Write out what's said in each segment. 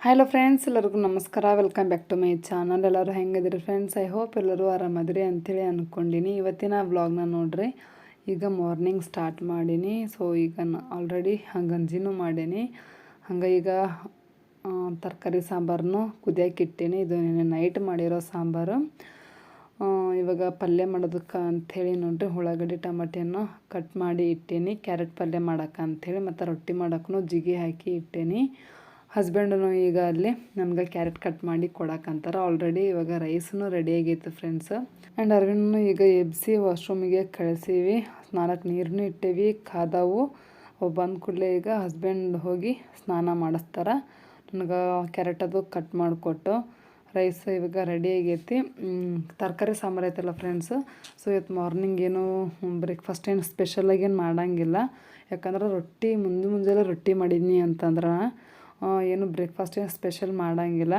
Hello friends ಎಲ್ಲರಿಗೂ ನಮಸ್ಕಾರ. Welcome back to my channel ಎಲ್ಲರೂ ಹೆಂಗಿದ್ರಿ ಫ್ರೆಂಡ್ಸ್ ಐ ಹೋಪ್ ಎಲ್ಲರೂ ಆರಾಮದ್ರಿ ಅಂಥೇಳಿ ಅಂದ್ಕೊಂಡಿನಿ ಇವತ್ತಿನ ವ್ಲಾಗ್ನ ನೋಡ್ರಿ. ಈಗ ಮಾರ್ನಿಂಗ್ ಸ್ಟಾರ್ಟ್ ಮಾಡೀನಿ. ಸೊ ಈಗ ಆಲ್ರೆಡಿ ಗಂಜಿನೂ ಮಾಡೀನಿ. ಹಂಗೆ ಈಗ ತರಕಾರಿ ಸಾಂಬಾರನ್ನು ಕುದಿಯೋಕೆ ಇದು ನೈಟ್ ಮಾಡಿರೋ ಸಾಂಬಾರು. ಇವಾಗ ಪಲ್ಯ ಮಾಡೋದಕ್ಕೆ ಅಂಥೇಳಿ ನೋಡಿರಿ, ಉಳ್ಳಾಗಡ್ಡಿ ಟಮಾಟೆಯನ್ನು ಕಟ್ ಮಾಡಿ ಇಟ್ಟೀನಿ, ಕ್ಯಾರೆಟ್ ಪಲ್ಯ ಮಾಡೋಕೆ ಅಂಥೇಳಿ, ಮತ್ತು ರೊಟ್ಟಿ ಮಾಡೋಕ್ಕೂ ಜಿಗಿ ಹಾಕಿ ಇಟ್ಟೀನಿ. ಹಸ್ಬೆಂಡನು ಈಗ ಅಲ್ಲಿ ನಮ್ಗೆ ಕ್ಯಾರೆಟ್ ಕಟ್ ಮಾಡಿ ಕೊಡಕ್ಕಂತಾರೆ ಆಲ್ರೆಡಿ ಇವಾಗ ರೈಸೂ ರೆಡಿ ಆಗೈತೆ ಫ್ರೆಂಡ್ಸ್ ಆ್ಯಂಡ್ ಅರವಿಂದನು ಈಗ ಎಬ್ಸಿ ವಾಶ್ರೂಮಿಗೆ ಕಳಿಸೀವಿ. ಸ್ನಾನಕ್ಕೆ ನೀರನ್ನು ಇಟ್ಟೇವಿ ಕಾದವು ಬಂದ ಕೂಡಲೇ ಈಗ ಹಸ್ಬೆಂಡ್ ಹೋಗಿ ಸ್ನಾನ ಮಾಡಿಸ್ತಾರೆ. ನನಗೆ ಕ್ಯಾರೆಟ್ ಅದು ಕಟ್ ಮಾಡಿಕೊಟ್ಟು ರೈಸ್ ಇವಾಗ ರೆಡಿ ಆಗೈತಿ. ತರಕಾರಿ ಸಾಂಬಾರು ಐತಲ್ಲ ಫ್ರೆಂಡ್ಸ್ ಸೊ ಇವತ್ತು ಮಾರ್ನಿಂಗ್ ಏನು ಬ್ರೇಕ್ಫಾಸ್ಟ್ ಏನು ಸ್ಪೆಷಲಾಗಿ ಏನು ಮಾಡಂಗಿಲ್ಲ. ಯಾಕಂದ್ರೆ ರೊಟ್ಟಿ ಮುಂದೆ ಮುಂಜಾನೆ ರೊಟ್ಟಿ ಮಾಡಿದ್ನಿ ಅಂತಂದ್ರೆ ಏನು ಬ್ರೇಕ್ಫಾಸ್ಟ್ ಏನು ಸ್ಪೆಷಲ್ ಮಾಡಂಗಿಲ್ಲ.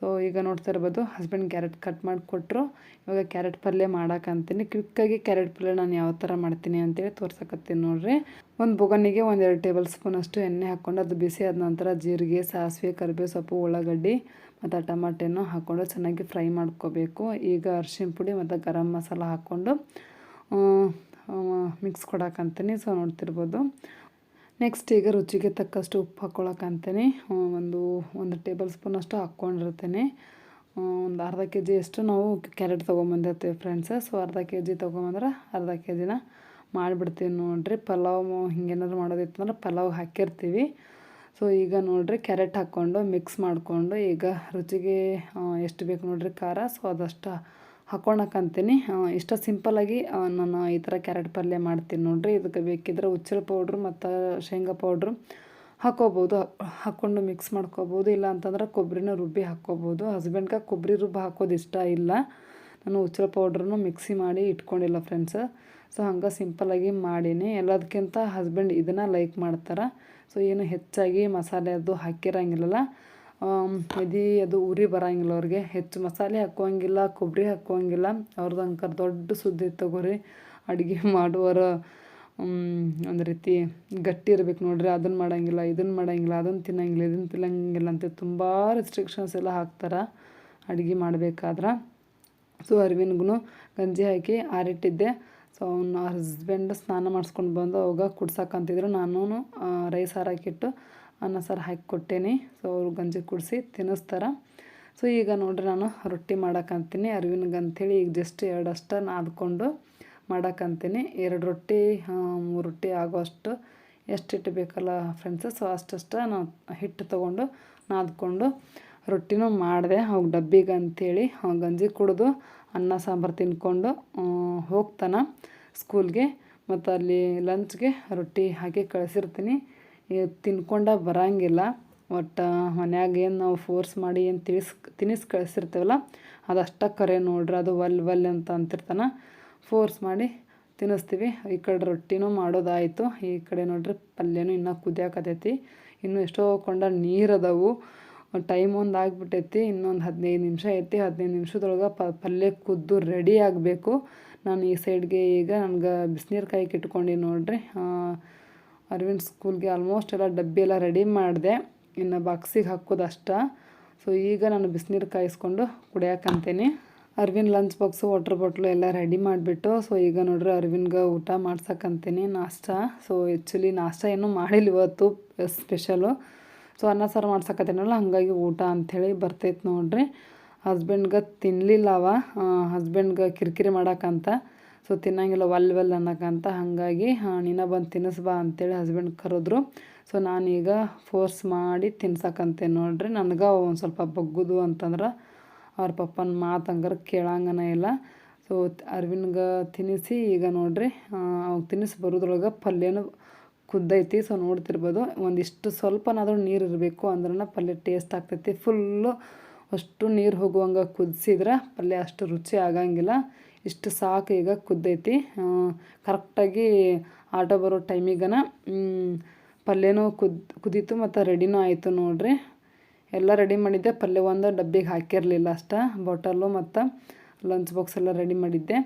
ಸೊ ಈಗ ನೋಡ್ತಾ ಇರ್ಬೋದು ಹಸ್ಬೆಂಡ್ ಕ್ಯಾರೆಟ್ ಕಟ್ ಮಾಡಿಕೊಟ್ರು. ಇವಾಗ ಕ್ಯಾರೆಟ್ ಪಲ್ಯ ಮಾಡೋಕ್ಕಂತೀನಿ ಕ್ವಿಕ್ಕಾಗಿ ಕ್ಯಾರೆಟ್ ಪಲ್ಯ ನಾನು ಯಾವ ಥರ ಮಾಡ್ತೀನಿ ಅಂತೇಳಿ ತೋರ್ಸಕತ್ತೀನಿ ನೋಡ್ರಿ. ಒಂದು ಬೊಗನಿಗೆ ಒಂದೆರಡು ಟೇಬಲ್ ಸ್ಪೂನ್ ಅಷ್ಟು ಎಣ್ಣೆ ಹಾಕ್ಕೊಂಡು ಅದು ಬಿಸಿ ಆದ ನಂತರ ಜೀರಿಗೆ, ಸಾಸಿವೆ, ಕರಿಬೇವು ಸೊಪ್ಪು, ಉಳ್ಳಾಗಡ್ಡಿ ಮತ್ತು ಟಮಾಟೆನೂ ಹಾಕ್ಕೊಂಡು ಚೆನ್ನಾಗಿ ಫ್ರೈ ಮಾಡ್ಕೋಬೇಕು. ಈಗ ಅರ್ಶಿನ ಪುಡಿ ಮತ್ತು ಗರಂ ಮಸಾಲ ಹಾಕ್ಕೊಂಡು ಮಿಕ್ಸ್ ಕೊಡಕ್ಕಂತೀನಿ ಸೊ ನೋಡ್ತಿರ್ಬೋದು. ನೆಕ್ಸ್ಟ್ ಈಗ ರುಚಿಗೆ ತಕ್ಕಷ್ಟು ಉಪ್ಪು ಹಾಕ್ಕೊಳಕ್ಕಂತೀನಿ ಒಂದು ಒಂದು ಟೇಬಲ್ ಸ್ಪೂನ್ ಅಷ್ಟು ಹಾಕ್ಕೊಂಡಿರ್ತೇನೆ ಒಂದು ಅರ್ಧ ಕೆ ಜಿ ಅಷ್ಟು ನಾವು ಕ್ಯಾರೆಟ್ ತೊಗೊಂಬಂದಿರ್ತೀವಿ ಫ್ರೆಂಡ್ಸ್ ಸೊ ಅರ್ಧ ಕೆ ಜಿ ತೊಗೊಂಬಂದ್ರೆ ಅರ್ಧ ಕೆ ಜಿನ ಮಾಡಿಬಿಡ್ತೀವಿ ನೋಡಿರಿ. ಪಲಾವ್ ಹಿಂಗೇನಾದ್ರು ಮಾಡೋದಿತ್ತಂದ್ರೆ ಪಲಾವ್ ಹಾಕಿರ್ತೀವಿ. ಸೊ ಈಗ ನೋಡಿರಿ ಕ್ಯಾರೆಟ್ ಹಾಕ್ಕೊಂಡು ಮಿಕ್ಸ್ ಮಾಡಿಕೊಂಡು ಈಗ ರುಚಿಗೆ ಎಷ್ಟು ಬೇಕು ನೋಡಿರಿ ಖಾರ. ಸೊ ಅದಷ್ಟು ಹಾಕ್ಕೊಳಕ್ಕಂತೀನಿ ಇಷ್ಟ ಸಿಂಪಲ್ಲಾಗಿ ನಾನು ಈ ಥರ ಕ್ಯಾರೆಟ್ ಪಲ್ಯ ಮಾಡ್ತೀನಿ ನೋಡಿರಿ. ಇದಕ್ಕೆ ಬೇಕಿದ್ರೆ ಹುಚ್ಚರ ಪೌಡ್ರು ಮತ್ತು ಶೇಂಗಾ ಪೌಡ್ರು ಹಾಕ್ಕೋಬೋದು ಹಾಕ್ಕೊಂಡು ಮಿಕ್ಸ್ ಮಾಡ್ಕೋಬೋದು. ಇಲ್ಲ ಅಂತಂದ್ರೆ ಕೊಬ್ಬರಿನ ರುಬ್ಬಿ ಹಾಕ್ಕೋಬೋದು. ಹಸ್ಬೆಂಡ್ಗೆ ಕೊಬ್ಬರಿ ರುಬ್ಬಿ ಹಾಕೋದು ಇಷ್ಟ ಇಲ್ಲ. ನಾನು ಹುಚ್ಚರ ಪೌಡ್ರನ್ನು ಮಿಕ್ಸಿ ಮಾಡಿ ಇಟ್ಕೊಂಡಿಲ್ಲ ಫ್ರೆಂಡ್ಸ್ ಸೊ ಹಂಗೆ ಸಿಂಪಲ್ಲಾಗಿ ಮಾಡೀನಿ. ಎಲ್ಲದಕ್ಕಿಂತ ಹಸ್ಬೆಂಡ್ ಇದನ್ನು ಲೈಕ್ ಮಾಡ್ತಾರೆ. ಸೊ ಏನು ಹೆಚ್ಚಾಗಿ ಮಸಾಲೆ ಅದು ಹಾಕಿರಂಗಿಲ್ಲಲ್ಲ. ಇದು ಅದು ಉರಿ ಬರಂಗಿಲ್ಲ ಅವ್ರಿಗೆ. ಹೆಚ್ಚು ಮಸಾಲೆ ಹಾಕೋಂಗಿಲ್ಲ ಕೊಬ್ಬರಿ ಹಾಕೋಂಗಿಲ್ಲ ಅವ್ರದ್ದು ಅಂಕರ್ ದೊಡ್ಡ ಸುದ್ದಿ ತಗೋರಿ. ಅಡುಗೆ ಮಾಡುವರ ಒಂದು ರೀತಿ ಗಟ್ಟಿ ಇರ್ಬೇಕು ನೋಡ್ರಿ. ಅದನ್ನು ಮಾಡೋಂಗಿಲ್ಲ ಇದನ್ನು ಮಾಡೋಂಗಿಲ್ಲ ಅದನ್ನು ತಿನ್ನಂಗಿಲ್ಲ ಇದನ್ನು ತಿನ್ನೋಂಗಿಲ್ಲ ಅಂತ ತುಂಬ ರೆಸ್ಟ್ರಿಕ್ಷನ್ಸ್ ಎಲ್ಲ ಹಾಕ್ತಾರೆ ಅಡುಗೆ ಮಾಡಬೇಕಾದ್ರೆ. ಸೊ ಅರಿವಿನ್ಗೂ ಗಂಜಿ ಹಾಕಿ ಆರಿಟ್ಟಿದ್ದೆ. ಸೊ ಅವ್ನ ಹಸ್ಬೆಂಡ್ ಸ್ನಾನ ಮಾಡಿಸ್ಕೊಂಡು ಬಂದು ಅವಾಗ ಕುಡ್ಸಕ್ಕಂತಿದ್ರು ನಾನು ರೈಸ್ ಹಾರಾಕಿಟ್ಟು ಅನ್ನ ಸಾರು ಹಾಕಿ ಕೊಟ್ಟೇನಿ. ಸೊ ಅವರು ಗಂಜಿ ಕುಡಿಸಿ ತಿನ್ನಿಸ್ತಾರೆ. ಸೊ ಈಗ ನೋಡ್ರಿ ನಾನು ರೊಟ್ಟಿ ಮಾಡೋಕ್ಕಂತೀನಿ ಅರವಿಂದ್ಗೆ ಅಂಥೇಳಿ ಈಗ ಜಸ್ಟ್ ಎರಡಷ್ಟ ನಾದ್ಕೊಂಡು ಮಾಡಕ್ಕಂತೀನಿ ಎರಡು ರೊಟ್ಟಿ ಮೂರು ರೊಟ್ಟಿ ಆಗೋಷ್ಟು ಎಷ್ಟು ಹಿಟ್ಟು ಬೇಕಲ್ಲ ಫ್ರೆಂಡ್ಸ್ ಸೊ ಅಷ್ಟಷ್ಟ ನಾನು ಹಿಟ್ಟು ತೊಗೊಂಡು ನಾದ್ಕೊಂಡು ರೊಟ್ಟಿನೂ ಮಾಡಿದೆ. ಅವಾಗ ಡಬ್ಬಿಗೆ ಅಂಥೇಳಿ ಗಂಜಿ ಕುಡಿದು ಅನ್ನ ಸಾಂಬಾರು ತಿನ್ಕೊಂಡು ಹೋಗ್ತಾನೆ ಸ್ಕೂಲ್ಗೆ ಮತ್ತು ಅಲ್ಲಿ ಲಂಚ್ಗೆ ರೊಟ್ಟಿ ಹಾಕಿ ಕಳಿಸಿರ್ತೀನಿ. ತಿನ್ಕೊಂಡ ಬರಂಗಿಲ್ಲ. ಒಟ್ಟು ಮನ್ಯಾಗ ಏನು ನಾವು ಫೋರ್ಸ್ ಮಾಡಿ ಏನು ತಿಳಿಸ್ ತಿನ್ನಿಸಿ ಕಳಿಸಿರ್ತೀವಲ್ಲ, ಅದಷ್ಟ ಕರೆ ನೋಡ್ರಿ, ಅದು ವಲ್ ವಲ್ ಅಂತ ಅಂತಿರ್ತಾನೆ. ಫೋರ್ಸ್ ಮಾಡಿ ತಿನ್ನಿಸ್ತೀವಿ ಈ ಕಡೆ ರೊಟ್ಟಿನೂ ಮಾಡೋದಾಯಿತು. ಈ ಕಡೆ ನೋಡ್ರಿ ಪಲ್ಯನೂ ಇನ್ನೂ ಕುದಿಯಾಕತೈತಿ. ಇನ್ನೂ ಎಷ್ಟೋ ಕೊಂಡ ನೀರು ಅದಾವು. ಟೈಮ್ ಒಂದು ಆಗಿಬಿಟ್ಟೈತಿ. ಇನ್ನೊಂದು ಹದಿನೈದು ನಿಮಿಷ ಐತಿ. ಹದಿನೈದು ನಿಮಿಷದೊಳಗೆ ಪ, ಪಲ್ಯ ಕುದ್ದು ರೆಡಿ ಆಗಬೇಕು. ನಾನು ಈ ಸೈಡ್ಗೆ ಈಗ ನನಗೆ ಬಿಸಿನೀರು ಕಾಯ್ಕೆ ಇಟ್ಕೊಂಡು ನೋಡ್ರಿ ಅರವಿಂದ್ ಸ್ಕೂಲ್ಗೆ ಆಲ್ಮೋಸ್ಟ್ ಎಲ್ಲ ಡಬ್ಬಿ ಎಲ್ಲ ರೆಡಿ ಮಾಡಿದೆ. ಇನ್ನು ಬಾಕ್ಸಿಗೆ ಹಾಕೋದು ಅಷ್ಟ. ಸೊ ಈಗ ನಾನು ಬಿಸಿನೀರು ಕಾಯಿಸ್ಕೊಂಡು ಕುಡಿಯಾಕಂತೀನಿ Aravind lunch box water bottle ಎಲ್ಲ ರೆಡಿ ಮಾಡಿಬಿಟ್ಟು ಸೊ ಈಗ ನೋಡ್ರಿ ಅರವಿಂದ್ಗೆ ಊಟ ಮಾಡ್ಸಕ್ಕಂತೀನಿ ನಾಷ್ಟ. ಸೊ ಆ್ಯಕ್ಚುಲಿ ನಾಷ್ಟ ಏನೂ ಮಾಡಿಲ್ಲ ಇವತ್ತು ಸ್ಪೆಷಲು ಸೊ ಅನ್ನ ಸಾರು ಮಾಡ್ಸಕತ್ತೀನಲ್ಲ, ಹಾಗಾಗಿ ಊಟ ಅಂಥೇಳಿ ಬರ್ತೈತೆ ನೋಡ್ರಿ. ಹಸ್ಬೆಂಡ್ಗೆ ತಿನ್ನಲಿಲ್ಲ ಅವ. ಹಸ್ಬೆಂಡ್ಗೆ ಕಿರಿಕಿರಿ ಮಾಡಕ್ಕಂತ ಸೊ, ತಿನ್ನಂಗಿಲ್ಲ ವಲ್ ವಲ್ ಅನ್ನಕ್ಕಂತ ಹಾಗಾಗಿ ನೀನು ಬಂದು ತಿನ್ನಿಸ್ಬಾ ಅಂತೇಳಿ ಹಸ್ಬೆಂಡ್ ಕರೆದ್ರು. ಸೊ, ನಾನೀಗ ಫೋರ್ಸ್ ಮಾಡಿ ತಿನ್ಸಕ್ಕಂತೆ ನೋಡ್ರಿ, ನನಗೆ ಒಂದು ಸ್ವಲ್ಪ ಬಗ್ಗುದು ಅಂತಂದ್ರೆ ಅವ್ರ ಪಪ್ಪನ ಮಾತು ಹಂಗಾರೆ ಕೇಳಂಗನ ಇಲ್ಲ. ಸೊ, ಅರವಿಂದ್ಗೆ ತಿನ್ನಿಸಿ, ಈಗ ನೋಡ್ರಿ ಅವ್ಗೆ ತಿನ್ನಿಸಿ ಬರೋದ್ರೊಳಗೆ ಪಲ್ಯನೂ ಕುದ್ದೈತಿ. ಸೊ, ನೋಡ್ತಿರ್ಬೋದು, ಒಂದಿಷ್ಟು ಸ್ವಲ್ಪನಾದರೂ ನೀರು ಇರಬೇಕು ಅಂದ್ರೆ ಪಲ್ಯ ಟೇಸ್ಟ್ ಆಗ್ತೈತಿ. ಫುಲ್ಲು ಅಷ್ಟು ನೀರು ಹೋಗುವಂಗೆ ಕುದಿಸಿದ್ರೆ ಪಲ್ಯ ಅಷ್ಟು ರುಚಿ ಆಗಂಗಿಲ್ಲ. ಇಷ್ಟು ಸಾಕು ಈಗ ಕುದ್ದೈತಿ. ಕರೆಕ್ಟಾಗಿ ಆಟೋ ಬರೋ ಟೈಮಿಗನ ಪಲ್ಯನೂ ಕುದ್, ಕುದೀತು ಮತ್ತು ರೆಡಿನೂ ಆಯಿತು ನೋಡ್ರಿ. ಎಲ್ಲ ರೆಡಿ ಮಾಡಿದ್ದೆ. ಪಲ್ಯ ಒಂದು, ಡಬ್ಬಿಗೆ ಹಾಕಿರಲಿಲ್ಲ ಅಷ್ಟ. ಬಾಟಲು ಮತ್ತು ಲಂಚ್ ಬಾಕ್ಸ್ ಎಲ್ಲ ರೆಡಿ ಮಾಡಿದ್ದೆ.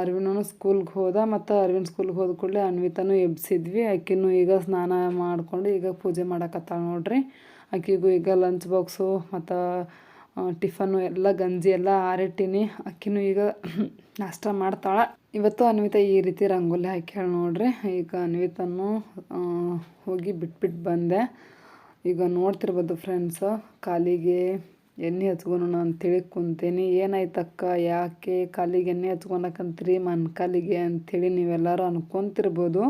ಅರಿವಿನೂ ಸ್ಕೂಲ್ಗೆ ಹೋದ. ಮತ್ತು ಅರವಿಂದ್ ಸ್ಕೂಲ್ಗೆ ಹೋದ ಕೂಡಲೇ ಅನ್ವಿತನೂ ಎಬ್ಸಿದ್ವಿ. ಆಕಿನೂ ಈಗ ಸ್ನಾನ ಮಾಡಿಕೊಂಡು ಈಗ ಪೂಜೆ ಮಾಡಕತ್ತಾಳ ನೋಡ್ರಿ. ಆಕಿಗೂ ಈಗ ಲಂಚ್ ಬಾಕ್ಸು ಮತ್ತು ಟಿಫನ್ನು ಎಲ್ಲ, ಗಂಜಿ ಎಲ್ಲ ಆರಿಟ್ಟಿನಿ. ಅಕ್ಕಿನೂ ಈಗ ನಾಷ್ಟ ಮಾಡ್ತಾಳೆ. ಇವತ್ತು ಅನ್ವಿತ ಈ ರೀತಿ ರಂಗೋಲಿ ಹಾಕ್ಯಾಳ ನೋಡ್ರಿ. ಈಗ ಅನ್ವಿತನು ಹೋಗಿ ಬಿಟ್ಬಿಟ್ಟು ಬಂದೆ. ಈಗ ನೋಡ್ತಿರ್ಬೋದು ಫ್ರೆಂಡ್ಸ್ ಕಾಲಿಗೆ ಎಣ್ಣೆ ಹಚ್ಕೊಳೋಣ ಅಂತೇಳಿ ಕುಂತೀನಿ. ಏನಾಯ್ತಕ್ಕ, ಯಾಕೆ ಕಾಲಿಗೆ ಎಣ್ಣೆ ಹಚ್ಕೊಳಕಂತ್ರಿ ಕಾಲಿಗೆ ಅಂಥೇಳಿ ನೀವೆಲ್ಲರೂ ಅನ್ಕೊಂತಿರ್ಬೋದು.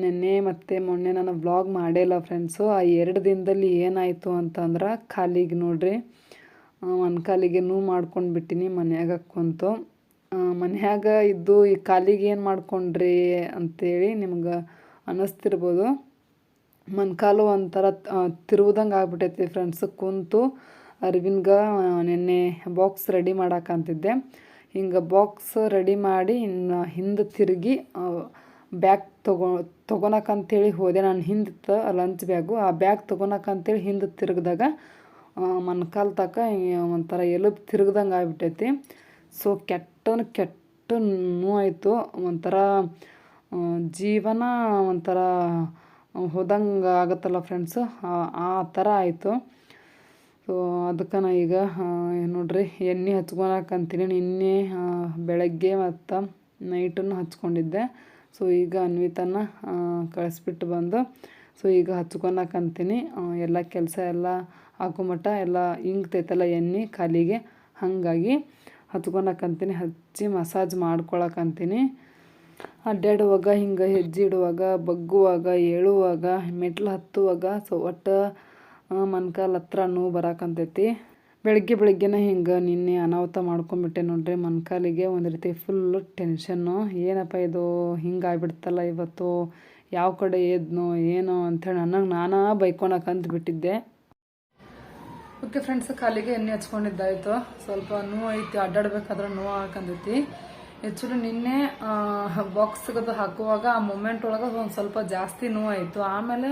ನೆನ್ನೆ ಮತ್ತು ಮೊನ್ನೆ ನಾನು ವ್ಲಾಗ್ ಮಾಡೇ ಇಲ್ಲ ಫ್ರೆಂಡ್ಸು ಆ ಎರಡು ದಿನದಲ್ಲಿ ಏನಾಯಿತು ಅಂತಂದ್ರೆ ಕಾಲಿಗೆ ನೋಡ್ರಿ. ಕಾಲಿಗೆ ನೂ ಮಾಡ್ಕೊಂಡು ಬಿಟ್ಟಿನಿ, ಮನ್ಯಾಗ ಕುಂತು. ಮನ್ಯಾಗ ಇದ್ದು ಈ ಕಾಲಿಗೆ ಏನು ಮಾಡ್ಕೊಂಡ್ರಿ ಅಂತೇಳಿ ನಿಮ್ಗೆ ಅನ್ನಿಸ್ತಿರ್ಬೋದು ಕಾಲು ಒಂಥರ ತಿರುವುದಂಗೆ ಆಗ್ಬಿಟ್ಟೈತಿ ಫ್ರೆಂಡ್ಸ್ ಕುಂತು ಅರ್ವಿನ್ಗೆ ನಿನ್ನೆ ಬಾಕ್ಸ್ ರೆಡಿ ಮಾಡಕ್ಕಂತಿದ್ದೆ ಹಿಂಗೆ ಬಾಕ್ಸ್ ರೆಡಿ ಮಾಡಿ ಇನ್ನು ಹಿಂದೆ ತಿರುಗಿ ಬ್ಯಾಗ್ ತಗೋ ತೊಗೊಳಕಂತೇಳಿ ಹೋದೆ. ನಾನು ಹಿಂದಿತ್ತು ಲಂಚ್ ಬ್ಯಾಗು ಆ ಬ್ಯಾಗ್ ತೊಗೊಳಕಂತೇಳಿ ಹಿಂದೆ ತಿರುಗಿದಾಗ ಮೊಣಕಾಲು ತಕ ಒಂಥರ ಎಲುಬು ತಿರುಗ್ದಂಗೆ ಆಗ್ಬಿಟ್ಟೈತಿ. ಸೊ ಕೆಟ್ಟನು ಕೆಟ್ಟ ನೋವಾಯಿತು. ಒಂಥರ ಜೀವನ ಒಂಥರ ಹೋದಂಗೆ ಆಗುತ್ತಲ್ಲ ಫ್ರೆಂಡ್ಸು ಆ ಥರ ಆಯಿತು. ಸೊ ಅದಕ್ಕೆ ನಾ ಈಗ ನೋಡ್ರಿ, ಎಣ್ಣೆ ಹಚ್ಕೊಳಕಂತೀನಿ ನಿನ್ನೆ ಬೆಳಗ್ಗೆ ಮತ್ತು ನೈಟನ್ನು ಹಚ್ಕೊಂಡಿದ್ದೆ. ಸೊ ಈಗ ಅನ್ವಿತನ ಕಳಿಸ್ಬಿಟ್ಟು ಬಂದು, ಸೊ ಈಗ ಹಚ್ಕೊಳಕಂತೀನಿ ಎಲ್ಲ ಕೆಲಸ ಎಲ್ಲ ಹಾಕೋ ಮಟ್ಟ ಎಲ್ಲ ಇಂಗ್ತೈತಲ್ಲ ಎಣ್ಣೆ, ಕಾಲಿಗೆ, ಹಾಗಾಗಿ ಹಚ್ಕೊಳಕಂತೀನಿ ಹಚ್ಚಿ ಮಸಾಜ್ ಮಾಡ್ಕೊಳಕಂತೀನಿ. ಅಡ್ಡಾಡುವಾಗ ಹಿಂಗೆ ಹೆಜ್ಜೆ ಇಡುವಾಗ, ಬಗ್ಗುವಾಗ, ಏಳುವಾಗ, ಮೆಟ್ಲು ಹತ್ತುವಾಗ, ಸೊ ಒಟ್ಟು ಮನ್ಕಾಲ ಹತ್ರ ನೋವು ಬರಾಕಂತೈತಿ. ಬೆಳಗ್ಗೆ ಬೆಳಗ್ಗೆನೇ ಹಿಂಗೆ ನಿನ್ನೆ ಅನಾಹುತ ಮಾಡ್ಕೊಂಬಿಟ್ಟೆ ನೋಡ್ರಿ ಮನ್ಕಾಲಿಗೆ ಒಂದು ರೀತಿ ಫುಲ್ಲು ಟೆನ್ಷನ್ನು ಏನಪ್ಪ ಇದು? ಹಿಂಗೆ ಆಗ್ಬಿಡ್ತಲ್ಲ ಇವತ್ತು? ಯಾವ ಕಡೆ ಎದ್ನೋ ಏನೋ ಅಂಥೇಳಿ ನನಗೆ ನಾನಾ ಬೈಕೊಳಕಂತ ಬಿಟ್ಟಿದ್ದೆ ಓಕೆ ಫ್ರೆಂಡ್ಸ್ ಕಾಲಿಗೆ ಎಣ್ಣೆ ಹಚ್ಕೊಂಡಿದ್ದಾಯ್ತು. ಸ್ವಲ್ಪ ನೋವು ಐತಿ, ಅಡ್ಡಾಡ್ಬೇಕಾದ್ರೆ ನೋವು ಹಾಕಂದೈತಿ ಆ್ಯಕ್ಚುಲಿ ನಿನ್ನೆ ಬಾಕ್ಸ್ಗದು ಹಾಕುವಾಗ ಆ ಮೂಮೆಂಟ್ ಒಳಗೆ ಒಂದು ಸ್ವಲ್ಪ ಜಾಸ್ತಿ ನೋವು ಆಯಿತು. ಆಮೇಲೆ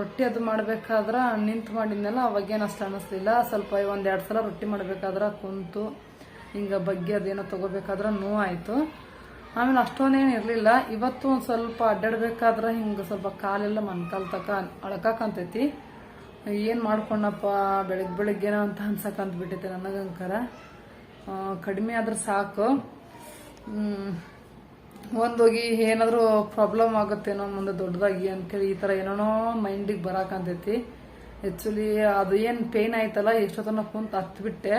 ರೊಟ್ಟಿ ಅದು ಮಾಡ್ಬೇಕಾದ್ರೆ ನಿಂತು ಮಾಡಿದ್ನಲ್ಲ, ಅವಾಗೇನು ಅಷ್ಟು ಅನ್ನಿಸ್ಲಿಲ್ಲ ಸ್ವಲ್ಪ ಒಂದೆರಡು ಸಲ ರೊಟ್ಟಿ ಮಾಡ್ಬೇಕಾದ್ರೆ ಕುಂತು, ಹಿಂಗೆ ಬಗ್ಗೆ ಅದೇನೋ ತೊಗೋಬೇಕಾದ್ರೆ ನೋವು ಆಯಿತು. ಆಮೇಲೆ ಅಷ್ಟೊಂದೇನು ಇರಲಿಲ್ಲ. ಇವತ್ತು ಒಂದು ಸ್ವಲ್ಪ ಅಡ್ಡಾಡ್ಬೇಕಾದ್ರೆ ಹಿಂಗೆ ಸ್ವಲ್ಪ ಕಾಲೆಲ್ಲ ಮನ್ಕಾಲ್ ತಕ ಅಳ್ಕಾಕಂತೈತಿ. ಏನು ಮಾಡ್ಕೊಂಡಪ್ಪ ಬೆಳಗ್ಗೆ ಬೆಳಗ್ಗೆನ ಅಂತ ಅನ್ಸಕ್ಕಂತ ಬಿಟ್ಟೈತೆ ನನಗಂಕರ. ಕಡಿಮೆ ಆದ್ರೆ ಸಾಕು. ಒಂದೋಗಿ ಏನಾದರೂ ಪ್ರಾಬ್ಲಮ್ ಆಗುತ್ತೇನೋ, ಮುಂದೆ ದೊಡ್ಡದಾಗಿ ಅಂತೇಳಿ ಈ ಥರ ಏನೇನೋ ಮೈಂಡಿಗೆ ಬರಾಕಂತೈತಿ ಆ್ಯಕ್ಚುಲಿ ಅದು ಏನು ಪೇಯ್ನ್ ಆಯ್ತಲ್ಲ, ಎಷ್ಟೊತ್ತನ ಕುಂತ ಹತ್ಬಿಟ್ಟೆ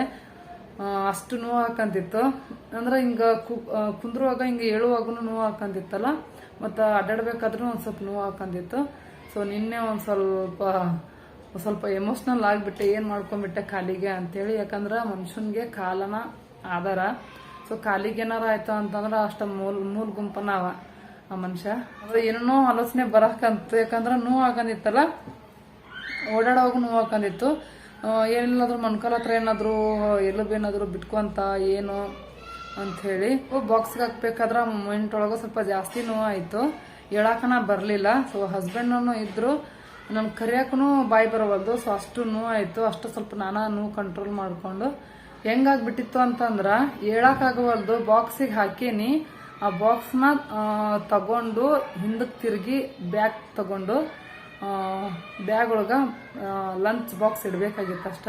ಅಷ್ಟು ನೋವು ಹಾಕಂತಿತ್ತು. ಅಂದ್ರೆ ಹಿಂಗೆ ಕುಂದ್ರುವಾಗ ಹಿಂಗೆ ಹೇಳುವಾಗ ನೋವು ಹಾಕಂತಿತ್ತಲ್ಲ, ಮತ್ತು ಅಡ್ಡಾಡ್ಬೇಕಾದ್ರೂ ಒಂದು ಸ್ವಲ್ಪ ನೋವು ಹಾಕಂತಿತ್ತು. ಸೊ ನಿನ್ನೆ ಒಂದು ಸ್ವಲ್ಪ ಸ್ವಲ್ಪ ಎಮೋಷ್ನಲ್ ಆಗಿಬಿಟ್ಟೆ, ಏನು ಮಾಡ್ಕೊಂಡ್ಬಿಟ್ಟೆ ಕಾಲಿಗೆ ಅಂತೇಳಿ. ಯಾಕಂದ್ರೆ ಮನುಷ್ಯನಿಗೆ ಕಾಲನ ಆಧಾರ. ಸೊ ಕಾಲಿಗೆ ಏನಾರ ಆಯ್ತು ಅಂತಂದ್ರೆ ಅಷ್ಟ ಮೂಲ್, ಮೂಲ ಗುಂಪನ ಅವ ಆ ಮನುಷ್ಯ. ಅಂದ್ರೆ ಏನೋ ಆಲೋಚನೆ ಬರಕಂತ ಯಾಕಂದ್ರೆ ನೋವು ಹಾಕಂದಿತ್ತಲ್ಲ ಓಡಾಡೋವಾಗ ನೋವು ಹಾಕಂದಿತ್ತು ಏನಿಲ್ಲಾದ್ರೂ ಮೊಣ್ಕಾಲ ಹತ್ರ ಏನಾದರೂ ಎಲುಬೇನಾದರೂ ಬಿಟ್ಕೊಂತ ಏನು ಅಂತ ಅಂಥೇಳಿ ಬಾಕ್ಸ್ಗೆ ಹಾಕ್ಬೇಕಾದ್ರೆ ಮೊಮೆಂಟ್ ಒಳಗೆ ಸ್ವಲ್ಪ ಜಾಸ್ತಿ ನೋವು ಆಯಿತು. ಹೇಳಕ್ಕನ ಬರಲಿಲ್ಲ. ಸೊ ಹಸ್ಬೆಂಡೂ ಇದ್ದರು ನನ್ನ ಕರಿಯೋಕ್ಕೂ ಬಾಯಿ ಬರವಲ್ದು. ಸೊ, ಅಷ್ಟು ನೋವು ಆಯಿತು. ಅಷ್ಟು ಸ್ವಲ್ಪ ನಾನಾ ನೋವು ಕಂಟ್ರೋಲ್ ಮಾಡಿಕೊಂಡು ಹೆಂಗಾಗ್ಬಿಟ್ಟಿತ್ತು ಅಂತಂದ್ರೆ ಹೇಳಕ್ಕಾಗವಲ್ದು ಬಾಕ್ಸಿಗೆ ಹಾಕೀನಿ. ಆ ಬಾಕ್ಸ್ನ ತಗೊಂಡು ಹಿಂದಕ್ಕೆ ತಿರುಗಿ ಬ್ಯಾಗ್ ತಗೊಂಡು ಬ್ಯಾಗ್ ಒಳಗೆ ಲಂಚ್ ಬಾಕ್ಸ್ ಇಡಬೇಕಾಗಿತ್ತು ಅಷ್ಟ.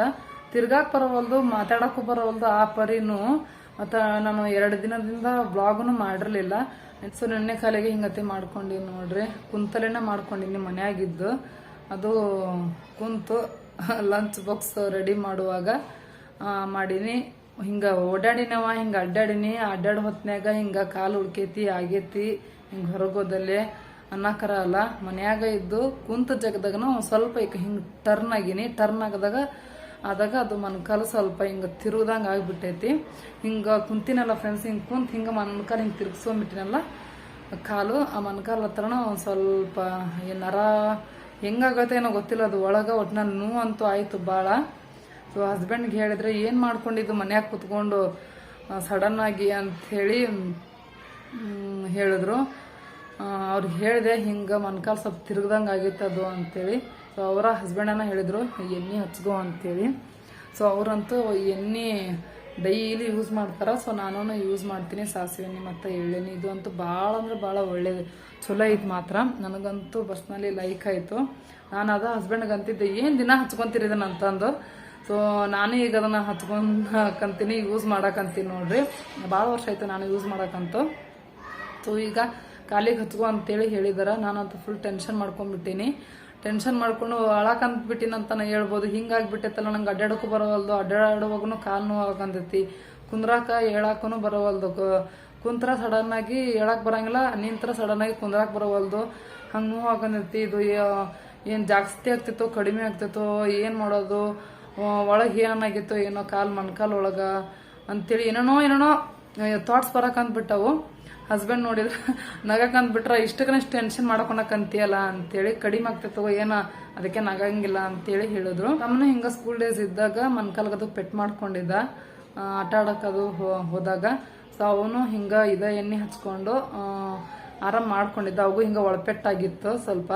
ತಿರ್ಗಾಕ್ ಬರವಲ್ದು, ಮಾತಾಡಕ್ಕೂ ಬರವಲ್ದು ಆ ಪರಿನೂ, ಮತ್ತು ನಾನು ಎರಡು ದಿನದಿಂದ ಬ್ಲಾಗನು ಮಾಡಿರಲಿಲ್ಲ. ಸೊ ನೆನ್ನೆ ಕಾಲಿಗೆ ಹಿಂಗತೆ ಮಾಡ್ಕೊಂಡಿನಿ ನೋಡ್ರಿ. ಕುಂತಲೇನೆ ಮಾಡ್ಕೊಂಡಿನಿ ಮನೆಯಾಗಿದ್ದು. ಅದು ಕುಂತು ಲಂಚ್ ಬಾಕ್ಸ್ ರೆಡಿ ಮಾಡುವಾಗ ಮಾಡೀನಿ. ಹಿಂಗೆ ಓಡಾಡಿನವ, ಹಿಂಗೆ ಅಡ್ಡಾಡಿನಿ. ಅಡ್ಡಾಡ ಹೊತ್ನ್ಯಾಗ ಹಿಂಗೆ ಕಾಲು ಉಳ್ಕೈತಿ, ಆಗೇತಿ, ಹಿಂಗೆ ಹೊರಗೋದಲ್ಲೇ ಅನ್ನಕರ ಅಲ್ಲ. ಮನ್ಯಾಗ ಇದ್ದು ಕುಂತ ಜಗದಾಗನ ಒಂದು ಸ್ವಲ್ಪ ಈಗ ಹಿಂಗೆ ಟರ್ನ್ ಆಗಿನಿ. ಟರ್ನ್ ಆಗದಾಗ ಆದಾಗ ಅದು ಮೊಣಕಾಲು ಸ್ವಲ್ಪ ಹಿಂಗೆ ತಿರುಗ್ದಂಗೆ ಆಗ್ಬಿಟ್ಟೈತಿ. ಹಿಂಗೆ ಕುಂತಿನಲ್ಲ ಫ್ರೆಂಡ್ಸ್ ಹಿಂಗೆ ಕುಂತ ಹಿಂಗೆ ಮೊಣಕಾಲು ಹಿಂಗೆ ತಿರುಗಿಸ್ಕೊಂಬಿಟ್ಟಿನಲ್ಲ ಕಾಲು ಆ ಮೊಣಕಾಲು ಹತ್ರನ ಒಂದು ಸ್ವಲ್ಪ ಏನಾರ ಏನೋ ಗೊತ್ತಿಲ್ಲ. ಅದು ಒಳಗೆ ಒಟ್ನ ನೋವು ಅಂತೂ ಆಯಿತು ಭಾಳ ಸೊ ಹಸ್ಬೆಂಡ್ಗೆ ಹೇಳಿದ್ರೆ, ಏನು ಮಾಡ್ಕೊಂಡಿದ್ದು? ಮನ್ಯಾಗ ಕುತ್ಕೊಂಡು ಸಡನ್ ಆಗಿ ಅಂಥೇಳಿ ಹೇಳಿದ್ರು. ಅವ್ರಿಗೆ ಹೇಳಿದೆ, ಹಿಂಗೆ ಮನ್ಕಾಲು ಸ್ವಲ್ಪ ತಿರುಗ್ದಂಗೆ ಆಗಿತ್ತು ಅದು ಅಂತೇಳಿ. ಸೊ ಅವರ ಹಸ್ಬೆಂಡನ ಹೇಳಿದರು ಎಣ್ಣೆ ಹಚ್ಕೋ ಅಂಥೇಳಿ ಸೊ ಅವರಂತೂ ಎಣ್ಣೆ ಡೈಲಿ ಯೂಸ್ ಮಾಡ್ತಾರೆ. ಸೊ ನಾನು ಯೂಸ್ ಮಾಡ್ತೀನಿ, ಸಾಸಿವೆ ಎಣ್ಣೆ ಮತ್ತು ಎಳ್ಳೆಣ್ಣೆ ಇದು ಅಂತೂ ಭಾಳ ಅಂದ್ರೆ ಭಾಳ ಒಳ್ಳೇದು. ಚಲೋ ಐತೆ ಮಾತ್ರ. ನನಗಂತೂ ಪರ್ಸ್ನಲಿ ಲೈಕ್ ಆಯಿತು. ನಾನು ಅದ ಹಸ್ಬೆಂಡ್ಗೆ ಅಂತಿದ್ದೆ ಏನು ದಿನ ಹಚ್ಕೊಂತೀರಿ ಇದನ್ನ? ಅಂತಂದು. ಸೊ ನಾನು ಈಗ ಅದನ್ನು ಹಚ್ಕೊಂಡಕಂತೀನಿ ಯೂಸ್ ಮಾಡಕ್ಕಂತೀನಿ ನೋಡ್ರಿ. ಭಾಳ ವರ್ಷ ಆಯ್ತು ನಾನು ಯೂಸ್ ಮಾಡಕ್ಕಂತು ಸೊ ಈಗ ಕಾಲಿಗೆ ಹಚ್ಕೊ ಅಂತೇಳಿ ಹೇಳಿದಾರ. ನಾನಂತೂ ಫುಲ್ ಟೆನ್ಷನ್ ಮಾಡ್ಕೊಂಡ್ಬಿಟ್ಟಿನಿ. ಟೆನ್ಷನ್ ಮಾಡ್ಕೊಂಡು ಅಳಕಂತ ಬಿಟ್ಟಿನ ಅಂತ ನಾ ಹೇಳ್ಬೋದು. ಹಿಂಗಾಗ್ಬಿಟ್ಟೈತಲ್ಲ, ನಂಗೆ ಅಡ್ಡಾಡಕ್ಕೂ ಬರೋವಲ್ದು. ಅಡ್ಡಾಡುವಾಗೂ ಕಾಲು ನೋವು ಆಗಂತೈತಿ. ಕುಂದ್ರಾಕ ಹೇಳಕ್ಕೂ ಬರೋವಲ್ದು. ಕುಂತ್ರ ಸಡನ್ ಆಗಿ ಹೇಳಕ್ ಬರಂಗಿಲ್ಲ, ನಿಂತ್ರ ಸಡನ್ ಆಗಿ ಕುಂದ್ರಾಕ್ ಬರೋವಲ್ದು. ಹಂಗೆ ನೋವು ಆಗಂತೈತಿ. ಇದು ಏನು ಜಾಸ್ತಿ ಆಗ್ತಿತ್ತೋ, ಕಡಿಮೆ ಆಗ್ತಿತ್ತೋ, ಏನು ಮಾಡೋದು? ಒಳಗೆ ಏನಾಗಿತ್ತು ಏನೋ ಕಾಲು ಮಣ್ಕಾಲ್ ಒಳಗೆ ಅಂತೇಳಿ ಏನೇನೋ ಏನೇನೋ ಥಾಟ್ಸ್ ಬರಕಂದ್ಬಿಟ್ಟವು ಹಸ್ಬೆಂಡ್ ನೋಡಿದ್ರೆ ನಗಕಂತ ಬಿಟ್ರೆ ಇಷ್ಟಕ್ಕನಷ್ಟು ಟೆನ್ಷನ್ ಮಾಡ್ಕೊಳಕಂತೀಯಲ್ಲ ಅಂತೇಳಿ, ಕಡಿಮೆ ಆಗ್ತಿತ್ತು ಏನ ಅದಕ್ಕೆ ನಗಂಗಿಲ್ಲ ಅಂತೇಳಿ ಹೇಳಿದ್ರು. ನಮ್ಮನ್ನು ಹಿಂಗ ಸ್ಕೂಲ್ ಡೇಸ್ ಇದ್ದಾಗ ಮನ್ಕಾಲ್ಗದು ಪೆಟ್ ಮಾಡ್ಕೊಂಡಿದ್ದ. ಆಟ ಆಡಕ್ಕದು ಹೋದಾಗ. ಸೊ ಅವನು ಹಿಂಗ ಇದ ಎಣ್ಣೆ ಹಚ್ಕೊಂಡು ಆರಾಮ್ ಮಾಡ್ಕೊಂಡಿದ್ದ. ಅವು ಹಿಂಗ ಒಳಪೆಟ್ಟಾಗಿತ್ತು ಸ್ವಲ್ಪ.